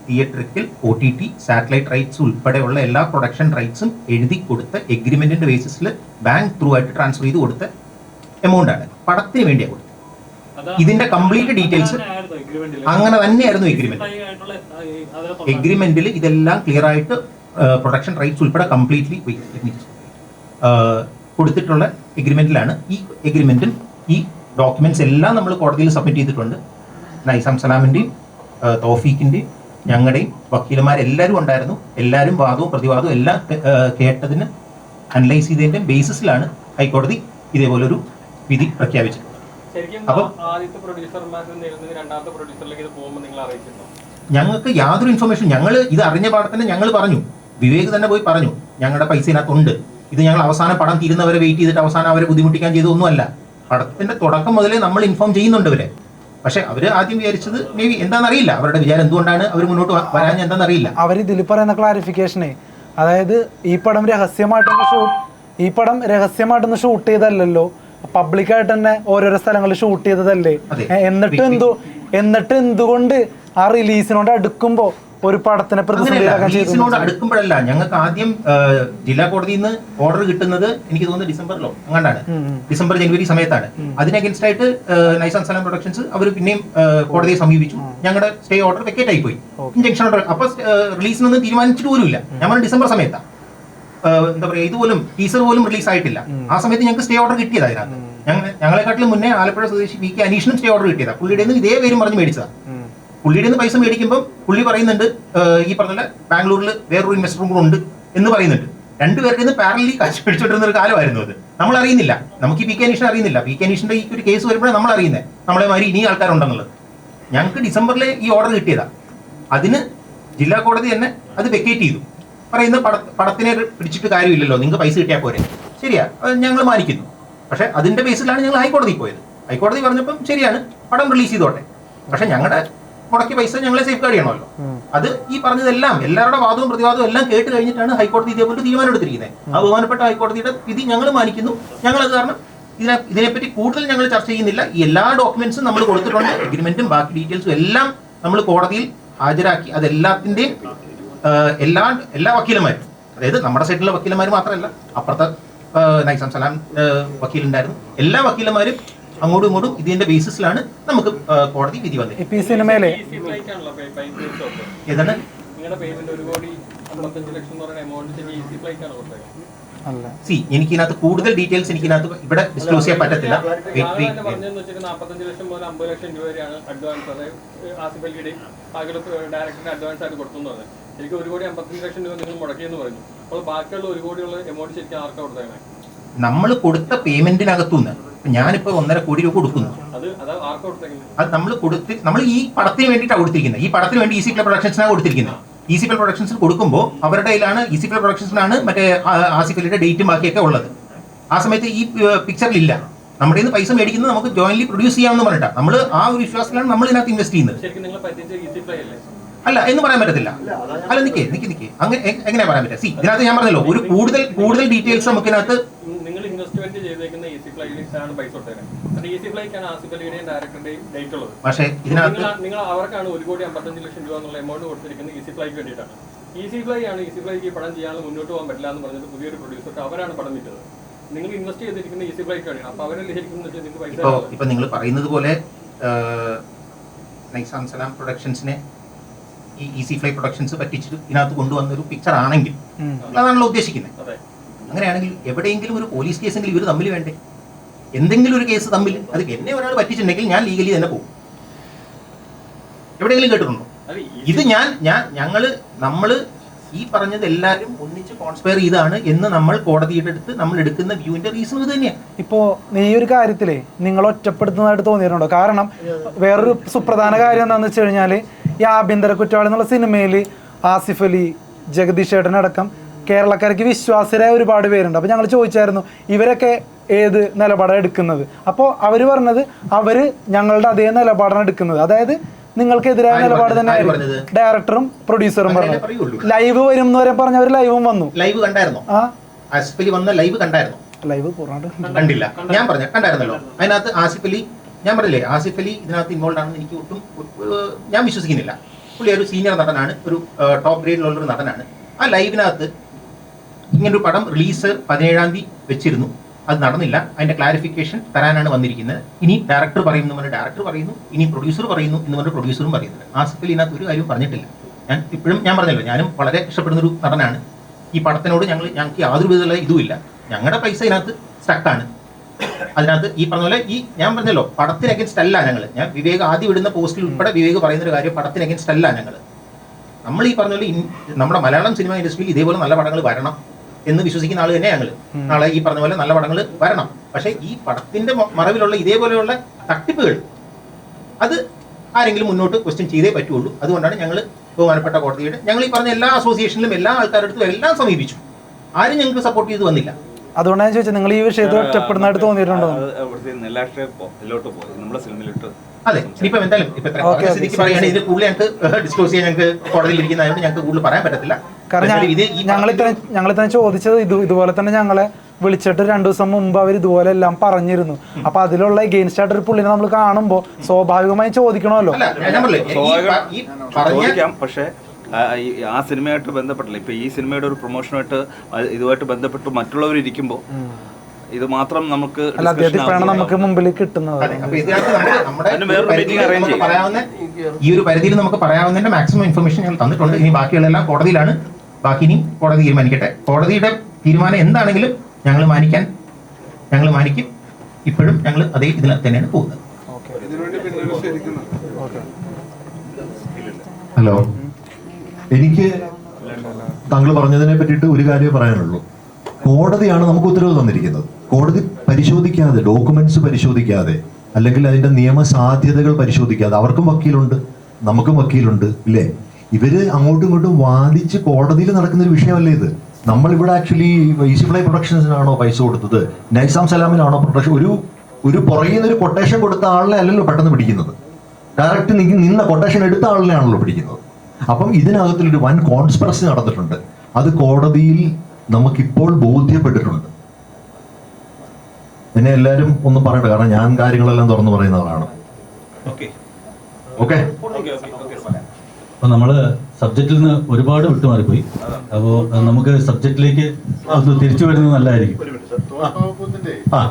theatrical O T T satellite rights ഉൾപ്പെടെയുള്ള എല്ലാ പ്രൊഡക്ഷൻ റൈറ്റ്സും എഴുതി കൊടുത്ത് എഗ്രിമെന്റിന്റെ ബേസിസിൽ ബാങ്ക് ത്രൂ ആയിട്ട് ട്രാൻസ്ഫർ ചെയ്ത് കൊടുത്ത എമൗണ്ട് ആണ്. പടത്തിന് വേണ്ടിയാണ് കൊടുത്തത്. ഇതിന്റെ കംപ്ലീറ്റ് ൽ. അങ്ങനെ തന്നെയായിരുന്നു എഗ്രിമെന്റ് എഗ്രിമെന്റിൽ ഇതെല്ലാം ക്ലിയർ ആയിട്ട് പ്രൊഡക്ഷൻ റൈറ്റ്സ് ഉൾപ്പെടെ കംപ്ലീറ്റ്ലി കൊടുത്തിട്ടുള്ള എഗ്രിമെന്റിലാണ് ഈ എഗ്രിമെന്റും ഈ ഡോക്യുമെന്റ്സ് എല്ലാം നമ്മൾ കോടതിയിൽ സബ്മിറ്റ് ചെയ്തിട്ടുണ്ട്. നൈസാം സലാമിന്റെയും തോഫീഖിന്റെയും ഞങ്ങളുടെയും വക്കീലന്മാരെല്ലാവരും ഉണ്ടായിരുന്നു. എല്ലാവരും വാദവും പ്രതിവാദവും എല്ലാം കേട്ടതിന് അനലൈസ് ചെയ്തതിന്റെ ബേസിസിലാണ് ഹൈക്കോടതി ഇതേപോലൊരു വിധി പ്രഖ്യാപിച്ചത്. അപ്പം- ഞങ്ങൾക്ക് യാതൊരു ഇൻഫർമേഷൻ ഞങ്ങൾ ഇത് അറിഞ്ഞ പാടെ തന്നെ ഞങ്ങൾ പറഞ്ഞു. വിവേക് തന്നെ പോയി പറഞ്ഞു ഞങ്ങളുടെ പൈസ ഇതിനകത്തുണ്ട്. ഇത് ഞങ്ങൾ അവസാനം പടം തീരുന്നവരെ വെയിറ്റ് ചെയ്തിട്ട് അവസാനം അവരെ ബുദ്ധിമുട്ടിക്കാൻ ചെയ്തൊന്നുമല്ല പടത്തിന്റെ തുടക്കം മുതലേ നമ്മൾ ഇൻഫോം ചെയ്യുന്നുണ്ട് അവരെ പക്ഷെ അവർ ആദ്യം വിചാരിച്ചത് മേ ബി എന്താണെന്നറിയില്ല. അവരുടെ വിചാരം എന്തുകൊണ്ടാണ് അവർ മുന്നോട്ട് വരാൻ വരാൻ എന്താണെന്നറിയില്ല. അവർ ഇതിൽ പറയുന്ന ക്ലാരിഫിക്കേഷനെ അതായത് ഈ പടം രഹസ്യമായിട്ടൊന്ന് ഷൂട്ട് ഈ പടം രഹസ്യമായിട്ടൊന്ന് ഷൂട്ട് ചെയ്തല്ലല്ലോ. പബ്ലിക്കായിട്ട് തന്നെ ഓരോരോ സ്ഥലങ്ങളിൽ ഷൂട്ട് ചെയ്തതല്ലേ? എന്നിട്ട് എന്തോ എന്നിട്ട് എന്തുകൊണ്ട് ആ റിലീസിനോട് അടുക്കുമ്പോ ഒരു പടത്തിനെ റിലീസിനോട് അടുക്കുമ്പോഴല്ല. ഞങ്ങൾക്ക് ആദ്യം ജില്ലാ കോടതിയിൽ നിന്ന് ഓർഡർ കിട്ടുന്നത് എനിക്ക് തോന്നുന്നു ഡിസംബറിലോ അങ്ങാണ്ടാണ് ഡിസംബർ ജനുവരി സമയത്താണ്. അതിന് അഗൻസ്റ്റ് ആയിട്ട് നൈസാൻ സലാം പ്രൊഡക്ഷൻസ് അവർ പിന്നെയും കോടതിയെ സമീപിച്ചു. ഞങ്ങളുടെ സ്റ്റേ ഓർഡർ വെക്കേറ്റ് ആയി പോയി ഇഞ്ചക്ഷൻ ഓർഡർ അപ്പൊ റിലീസിനൊന്നും തീരുമാനിച്ചിട്ട് പോലുമില്ല. ഞങ്ങൾ ഡിസംബർ സമയത്താണ് എന്താ പറയാ ഇതുപോലും ടീസർ പോലും റിലീസ് ആയിട്ടില്ല. ആ സമയത്ത് ഞങ്ങൾക്ക് സ്റ്റേ ഓർഡർ കിട്ടിയത് അതിനകത്ത് ഞങ്ങൾ ഞങ്ങളെക്കാട്ടിലും മുന്നേ ആലപ്പുഴ സ്വദേശി വി കെ അനീഷിനും സ്റ്റേ ഓർഡർ കിട്ടിയതാണ് പുള്ളിയുടെ ഇതേ പേരും പറഞ്ഞ് മേടിച്ചതാ. പുള്ളിയുടെ നിന്ന് പൈസ മേടിക്കുമ്പോൾ പുള്ളി പറയുന്നുണ്ട് ഈ പറഞ്ഞ ബാംഗ്ലൂരിൽ വേറൊരു ഇൻവെസ്റ്ററും കൂടെ ഉണ്ട് എന്ന് പറയുന്നുണ്ട്. രണ്ടുപേരുടെ നിന്ന് പാരലി കാശ് പിടിച്ചോണ്ടിരുന്ന ഒരു കാലമായിരുന്നു അത്. നമ്മൾ അറിയുന്നില്ല നമുക്ക് ഈ പി കെ അനീഷിനെ അറിയുന്നില്ല. പി കെ അനീഷിന്റെ ഈ ഒരു കേസ് വരുമ്പോഴാണ് നമ്മൾ അറിയുന്നത് നമ്മളെ മാതിരി ഇനി ആൾക്കാരുണ്ടെന്നുള്ളത്. ഞങ്ങൾക്ക് ഡിസംബറിൽ ഈ ഓർഡർ കിട്ടിയതാ. അതിന് ജില്ലാ കോടതി തന്നെ അത് വെക്കേറ്റ് ചെയ്തു. പറയുന്ന പട പടത്തിനെ പിടിച്ചിട്ട് കാര്യമില്ലല്ലോ. നിങ്ങൾക്ക് പൈസ കിട്ടിയാൽ പോരെ. ശരിയാ. ഞങ്ങൾ മാനിക്കുന്നു. പക്ഷെ അതിന്റെ ബേസിലാണ് ഞങ്ങൾ ഹൈക്കോടതി പോയത്. ഹൈക്കോടതി പറഞ്ഞപ്പം ശരിയാണ്. പടം റിലീസ് ചെയ്തോട്ടെ. പക്ഷെ ഞങ്ങളുടെ മുടക്കിയ പൈസ ഞങ്ങളെ സേഫ് ഗാർഡ് ചെയ്യണമല്ലോ. അത് ഈ പറഞ്ഞതെല്ലാം എല്ലാവരുടെ വാദവും പ്രതിവാദവും എല്ലാം കേട്ട് കഴിഞ്ഞിട്ടാണ് ഹൈക്കോടതി ഇതേപോലെ തീരുമാനം എടുത്തിരിക്കുന്നത്. ആ ബഹുമാനപ്പെട്ട ഹൈക്കോടതിയുടെ വിധി ഞങ്ങൾ മാനിക്കുന്നു. ഞങ്ങൾ അത് കാരണം ഇതിനെ ഇതിനെപ്പറ്റി കൂടുതൽ ഞങ്ങൾ ചർച്ച ചെയ്യുന്നില്ല. എല്ലാ ഡോക്യുമെന്റ്സും നമ്മൾ കൊടുത്തിട്ടുണ്ട്. എഗ്രിമെന്റും ബാക്കി ഡീറ്റെയിൽസും എല്ലാം നമ്മൾ കോടതിയിൽ ഹാജരാക്കി. അതെല്ലാത്തിന്റെയും എല്ലാ എല്ലാ വക്കീലന്മാരും അതായത് നമ്മുടെ സൈഡിലുള്ള വക്കീലന്മാർ മാത്രമല്ല അപ്പുറത്തെ നൈസാം സലാം വക്കീലുണ്ടായിരുന്നു. എല്ലാ വക്കീലന്മാരും അങ്ങോട്ടും ഇങ്ങോട്ടും ഇതിന്റെ ബേസിസിലാണ് നമുക്ക് കോടതി വിധി വന്നത്. ഈ സിനിമയിലെ ഏതാണ്? സി എനിക്കിനകത്ത് കൂടുതൽ ഡീറ്റെയിൽസ് എനിക്കിനകത്ത് ഇവിടെ ഡിസ്ക്ലോസ് ചെയ്യാൻ പറ്റത്തില്ല. Wait, ഞാൻ wait, തന്നെ വെച്ചാൽ നാൽപ്പത്തഞ്ച് ലക്ഷം മുതൽ അമ്പത് ലക്ഷം വരെയാണ് അഡ്വാൻസ് അതായത് ആസിഫ് അലിയുടെയും അഡ്വാൻസ് ആയിട്ട് കൊടുത്തു എന്ന് പറഞ്ഞു എനിക്ക് ഒരു കോടി അമ്പത്തഞ്ച് ലക്ഷം രൂപ നിങ്ങൾ മുടക്കിയെന്ന് പറഞ്ഞു. അപ്പോൾ ബാക്കിയുള്ള ഒരു കോടിയുള്ള എമൗണ്ട് ശരിക്കും ആർക്കാണ് കൊടുത്തേക്കണേ നമ്മൾ കൊടുത്ത പേയ്മെന്റിനകത്തുനിന്ന് ഞാനിപ്പോ ഒന്നര കോടി രൂപ കൊടുക്കുന്നു. അത് നമ്മൾ കൊടുത്ത് നമ്മൾ ഈ പടത്തിന് വേണ്ടിയിട്ടാണ് കൊടുത്തിരിക്കുന്നത് ഈ പടത്തിന് വേണ്ടി ഈസി പ്ലേ പ്രൊഡക്ഷൻസിനാണ് കൊടുത്തിരിക്കുന്നത് ഈസി പ്രൊഡക്ഷൻസിൽ പ്രൊഡക്ഷൻസിന് കൊടുക്കുമ്പോൾ അവരുടെ കയ്യിലാണ് ഈസി പ്രൊഡക്ഷൻസിലാണ് പ്രൊഡക്ഷൻസിനാണ് മറ്റേ ആസിക്കലിന്റെ ആസിഫ് അലിയുടെ ഡേറ്റും ബാക്കിയൊക്കെ ഉള്ളത്. ആ സമയത്ത് ഈ പിക്ചറിൽ ഇല്ല നമ്മുടെ നിന്ന് പൈസ മേടിക്കുന്നത് നമുക്ക് ജോയിൻലി പ്രൊഡ്യൂസ് ചെയ്യാമെന്ന് പറഞ്ഞിട്ടാ. നമ്മൾ ആ ഒരു വിശ്വാസത്തിലാണ് നമ്മൾ ഇതിനകത്ത് ഇൻവെസ്റ്റ് ചെയ്യുന്നത്. അല്ല? എന്ന് പറയാൻ പറ്റത്തില്ല. അല്ല നിക്കേ നിക്ക് നിക്ക്. അങ്ങനെ എങ്ങനെയാ പറയാൻ പറ്റുക? സി ഇതിനകത്ത് ഞാൻ പറഞ്ഞല്ലോ ഒരു കൂടുതൽ കൂടുതൽ ഡീറ്റെയിൽസ് നമുക്ക് ഇതിനകത്ത് നിങ്ങൾ ഇൻവെസ്റ്റ്മെന്റ് ചെയ്തേക്കുന്ന ഈസി പൈസ കൊടുത്തേക്കുന്നത് ഉള്ളത്. പക്ഷേ ഇതിനകത്ത് നിങ്ങൾ നിങ്ങൾ അവർക്കാണ് ഒരു കോടി അമ്പത്തഞ്ച് ലക്ഷം രൂപ എന്നുള്ള എമൗണ്ട് കൊടുത്തിരിക്കുന്നത് ഈസി ഫ്ലൈക്ക് വേണ്ടിയിട്ടാണ്. ഈസി ഫ്ലൈ ആണ് ഈസി ഫ്ലൈക്ക് ഈ പടം ചെയ്യാതെ മുന്നോട്ട് പോകാൻ പറ്റില്ല എന്ന് പറഞ്ഞിട്ട് പുതിയൊരു പ്രൊഡ്യൂസർക്ക് അവരാണ് പടം വിറ്റത് നിങ്ങൾ ഇൻവെസ്റ്റ് ചെയ്തിരിക്കുന്ന ഈസി ഫ്ലൈക്ക് വേണ്ടിയാണ്. അപ്പൊ അവരെ നിങ്ങൾക്ക് പൈസ ഇപ്പോ നിങ്ങൾ പറയുന്നത് പോലെ നൈസാം സലാം പ്രൊഡക്ഷൻസിനെ ഈ ഈസി ഫ്ലൈ പ്രൊഡക്ഷൻസ് പറ്റിച്ചിട്ട് ഇതിനകത്ത് കൊണ്ടുവന്ന ഒരു പിക്ചർ ആണെങ്കിൽ അതാണല്ലോ ഉദ്ദേശിക്കുന്നത്. അതെ. അങ്ങനെയാണെങ്കിൽ എവിടെയെങ്കിലും ഒരു പോലീസ് കേസെങ്കിലും ഇവർ തമ്മിൽ വേണ്ടേ? എന്തെങ്കിലും ഒരു കേസ് തമ്മിൽ അത് എന്നെ ഒരാൾ പറ്റിച്ചിട്ടുണ്ടെങ്കിൽ ഞാൻ ലീഗലി തന്നെ പോകും. എവിടെയെങ്കിലും കേട്ടിട്ടുണ്ടോ? ഇത് ഞാൻ ഞാൻ ഞങ്ങൾ നമ്മൾ ഈ പറഞ്ഞത് എല്ലാവരും ഒന്നിച്ച് കോൺസ്പയർ ചെയ്താണ് എന്ന് നമ്മൾ കോടതിയുടെ അടുത്ത് നമ്മൾ എടുക്കുന്ന വ്യൂവിന്റെ റീസൺ ഇത് തന്നെയാണ് ഇപ്പോ ഈ ഒരു കാര്യത്തിലേ നിങ്ങൾ ഒറ്റപ്പെടുത്തുന്നതായിട്ട് തോന്നിയിട്ടുണ്ടോ? കാരണം വേറൊരു സുപ്രധാന കാര്യം എന്താണെന്ന് വെച്ച് കഴിഞ്ഞാൽ ഈ ആഭ്യന്തര കുറ്റവാളി എന്നുള്ള സിനിമയിൽ ആസിഫ് അലി ജഗദീഷ് ചേട്ടനടക്കം കേരളക്കാർക്ക് വിശ്വാസരായ ഒരുപാട് പേരുണ്ട്. അപ്പോൾ ഞങ്ങൾ ചോദിച്ചായിരുന്നു ഇവരൊക്കെ ഏത് നിലപാടാണ് എടുക്കുന്നത്? അപ്പോൾ അവർ പറഞ്ഞത് അവർ ഞങ്ങളുടെ അതേ നിലപാടാണ് എടുക്കുന്നത്. അതായത് നിങ്ങൾക്കെതിരായ നിലപാട് തന്നെ. ഡയറക്ടറും പ്രൊഡ്യൂസറും പറഞ്ഞു. ലൈവ് വരും എന്ന് വരെ അവർ ലൈവും വന്നു. ലൈവ് കണ്ടായിരുന്നു? ആ. ആസിഫലി വന്ന ലൈവ് കണ്ടായിരുന്നു? ലൈവ് കണ്ടില്ല. ഞാൻ പറഞ്ഞ കണ്ടായിരുന്നല്ലോ. അതിനകത്ത് ആസിഫലി ഞാൻ പറഞ്ഞില്ലേ ആസിഫ് അലി ഇതിനകത്ത് ഇൻവോൾവ് ആണെന്ന് എനിക്ക് ഒട്ടും ഞാൻ വിശ്വസിക്കുന്നില്ല. പുള്ളി ഒരു സീനിയർ നടനാണ് ഒരു ടോപ്പ് ഗ്രേഡിലുള്ള ഒരു നടനാണ്. ആ ലൈവിനകത്ത് ഇങ്ങനൊരു പടം റിലീസ് പതിനേഴാം തീയതി വെച്ചിരുന്നു. അത് നടന്നില്ല. അതിന്റെ ക്ലാരിഫിക്കേഷൻ തരാനാണ് വന്നിരിക്കുന്നത്. ഇനി ഡയറക്ടർ പറയുന്നു പറഞ്ഞ് ഡയറക്ടർ പറയുന്നു. ഇനി പ്രൊഡ്യൂസർ പറയുന്നു എന്ന് പറഞ്ഞ് പ്രൊഡ്യൂസറും പറയുന്നുണ്ട്. ആസിഫലി ഇതിനകത്ത് ഒരു കാര്യം പറഞ്ഞിട്ടില്ല. ഞാൻ ഇപ്പോഴും ഞാൻ പറഞ്ഞല്ലോ ഞാനും വളരെ ഇഷ്ടപ്പെടുന്ന ഒരു നടനാണ്. ഈ പടത്തിനോട് ഞങ്ങൾ ഞങ്ങൾക്ക് യാതൊരു വിധത്തിലുള്ള ഇതുമില്ല. ഞങ്ങളുടെ പൈസ ഇതിനകത്ത് സ്റ്റക്കാണ് അതിനകത്ത് ഈ പറഞ്ഞ പോലെ ഈ ഞാൻ പറഞ്ഞല്ലോ പടത്തിന് അഗൻസ്റ്റ് അല്ല ഞങ്ങൾ. ഞാൻ വിവേക് ആദ്യം ഇടുന്ന പോസ്റ്റിൽ ഉൾപ്പെടെ വിവേക് പറയുന്ന ഒരു കാര്യം പടത്തിന് അഗൻസ്റ്റ് അല്ല ഞങ്ങൾ. നമ്മൾ ഈ പറഞ്ഞ പോലെ നമ്മുടെ മലയാളം സിനിമ ഇൻഡസ്ട്രിയിൽ ഇതേപോലെ നല്ല പടങ്ങൾ വരണം. എന്ന് വിശ്വസിക്കുന്ന ആൾ തന്നെ ഞങ്ങൾ നാളെ ഈ പറഞ്ഞ പോലെ നല്ല പടങ്ങൾ വരണം. പക്ഷേ ഈ പടത്തിന്റെ മറവിലുള്ള ഇതേപോലെയുള്ള തട്ടിപ്പുകൾ അത് ആരെങ്കിലും മുന്നോട്ട് ക്വസ്റ്റ്യൻ ചെയ്തേ പറ്റുള്ളൂ. അതുകൊണ്ടാണ് ഞങ്ങൾ ബഹുമാനപ്പെട്ട കോടതിയുടെ ഞങ്ങൾ ഈ പറഞ്ഞ എല്ലാ അസോസിയേഷനിലും എല്ലാ ആൾക്കാരുടെ അടുത്തും എല്ലാം സമീപിച്ചു. ആരും ഞങ്ങൾക്ക് സപ്പോർട്ട് ചെയ്ത് വന്നില്ല. അതുകൊണ്ടാണ് ഞാൻ ചോദിച്ചത് നിങ്ങൾ ഈ വിഷയത്തിൽ ഒറ്റപ്പെടുന്നതായിട്ട് തോന്നിയിട്ടുണ്ടോ? അത് ഇനിയിപ്പം എന്തായാലും ഇപ്പൊ കൂടുതൽ ഞങ്ങൾക്ക് ഡിസ്ക്ലോസ് ചെയ്യാൻ ഞങ്ങൾക്ക് കോടതിയിൽ ഇരിക്കുന്നതായതുകൊണ്ട് ഞങ്ങൾക്ക് കൂടുതൽ പറയാൻ പറ്റത്തില്ല. കാരണം ഞങ്ങൾ ഇത്ര ഞങ്ങൾ ഇത്ര ചോദിച്ചത് ഇത് ഇതുപോലെ തന്നെ ഞങ്ങളെ വിളിച്ചിട്ട് രണ്ടു ദിവസം മുമ്പ് അവർ ഇതുപോലെ എല്ലാം പറഞ്ഞിരുന്നു. അപ്പൊ അതിലുള്ള എഗെയിൻസ്റ്റ് ആയിട്ട് ഒരു പുള്ളിനെ നമ്മൾ കാണുമ്പോൾ സ്വാഭാവികമായി ചോദിക്കണമല്ലോ. പക്ഷേ ആ, സിനിമയായിട്ട് ബന്ധപ്പെട്ടില്ല. ഇപ്പൊ ഈ സിനിമയുടെ ഒരു പ്രൊമോഷനായിട്ട് ഇതുമായിട്ട് ബന്ധപ്പെട്ട് മറ്റുള്ളവർ ഇരിക്കുമ്പോൾ ഇത് മാത്രം നമുക്ക്. നമുക്ക് മുമ്പിൽ കിട്ടുന്നത്. ഈ ഒരു പരിധിയിൽ നമുക്ക് പറയാവുന്നതിന്റെ മാക്സിമം ഇൻഫർമേഷൻ ഞങ്ങൾ തന്നിട്ടുണ്ട്. ഇനി ബാക്കിയുള്ള എല്ലാം കോടതിയിലാണ്. ബാക്കി ഇനി കോടതി തീരുമാനിക്കട്ടെ. കോടതിയുടെ തീരുമാനം എന്താണെങ്കിലും ഞങ്ങൾ മാനിക്കാൻ ഞങ്ങൾ മാനിക്കും. ഇപ്പോഴും ഞങ്ങൾ അതേ ഇതിനകത്ത് തന്നെയാണ് പോകുന്നത്. ഹലോ. എനിക്ക് താങ്കൾ പറഞ്ഞതിനെ പറ്റിയിട്ട് ഒരു കാര്യമേ പറയാനുള്ളൂ. കോടതിയാണ് നമുക്ക് ഉത്തരവ് തന്നിരിക്കുന്നത്. കോടതി പരിശോധിക്കാതെ ഡോക്യുമെന്റ്സ് പരിശോധിക്കാതെ അല്ലെങ്കിൽ അതിന്റെ നിയമസാധ്യതകൾ പരിശോധിക്കാതെ അവർക്കും വക്കീലുണ്ട് നമുക്കും വക്കീലുണ്ട് ഇല്ലേ? ഇവർ അങ്ങോട്ടും ഇങ്ങോട്ടും വാദിച്ച് കോടതിയിൽ നടക്കുന്ന ഒരു വിഷയമല്ലേ ഇത്? നമ്മൾ ഇവിടെ ആക്ച്വലി ഈസിഫ്ലൈ പ്രൊഡക്ഷൻസിനാണോ പൈസ കൊടുത്തത്? നൈസാം സലാമിനാണോ പ്രൊഡക്ഷൻ ഒരു ഒരു പുറകിൽ ഒരു കൊട്ടേഷൻ കൊടുത്ത ആളിനെ അല്ലല്ലോ പെട്ടെന്ന് പിടിക്കുന്നത്. ഡയറക്റ്റ് നിന്ന കൊട്ടേഷൻ എടുത്ത ആളിനെയാണല്ലോ പിടിക്കുന്നത്. അപ്പം ഇതിനകത്തൊരു വൻ കോൺസ്പെറസി നടന്നിട്ടുണ്ട്. അത് കോടതിയിൽ നമുക്കിപ്പോൾ ബോധ്യപ്പെട്ടിട്ടുണ്ട്. എന്നെ എല്ലാവരും ഒന്ന് പറയണ്ട കാരണം ഞാൻ കാര്യങ്ങളെല്ലാം തുറന്നു പറയുന്ന ആളാണ്. Okay. ഓക്കെ അപ്പോൾ നമ്മൾ സബ്ജക്റ്റിൽ നിന്ന് ഒരുപാട് വിട്ടുമാറിപ്പോയി. അപ്പോൾ നമുക്ക് സബ്ജക്റ്റിലേക്ക് ഒന്ന് തിരിച്ചു വരുന്നത് നല്ലതായിരിക്കും. ആ. ആ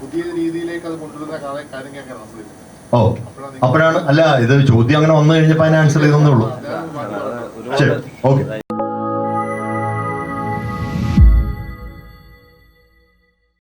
പുതിയ രീതിയിലേക്ക് അത് കൊണ്ടുവരുന്ന നമ്മൾ ഓ. അപ്പോഴാണ് അല്ല ഇത് ചോദ്യം അങ്ങനെ വന്നു കഴിഞ്ഞപ്പോൾ അതിനെ ആൻസർ ചെയ്തെന്നേ ഉള്ളൂ. ശരി. ഓക്കെ.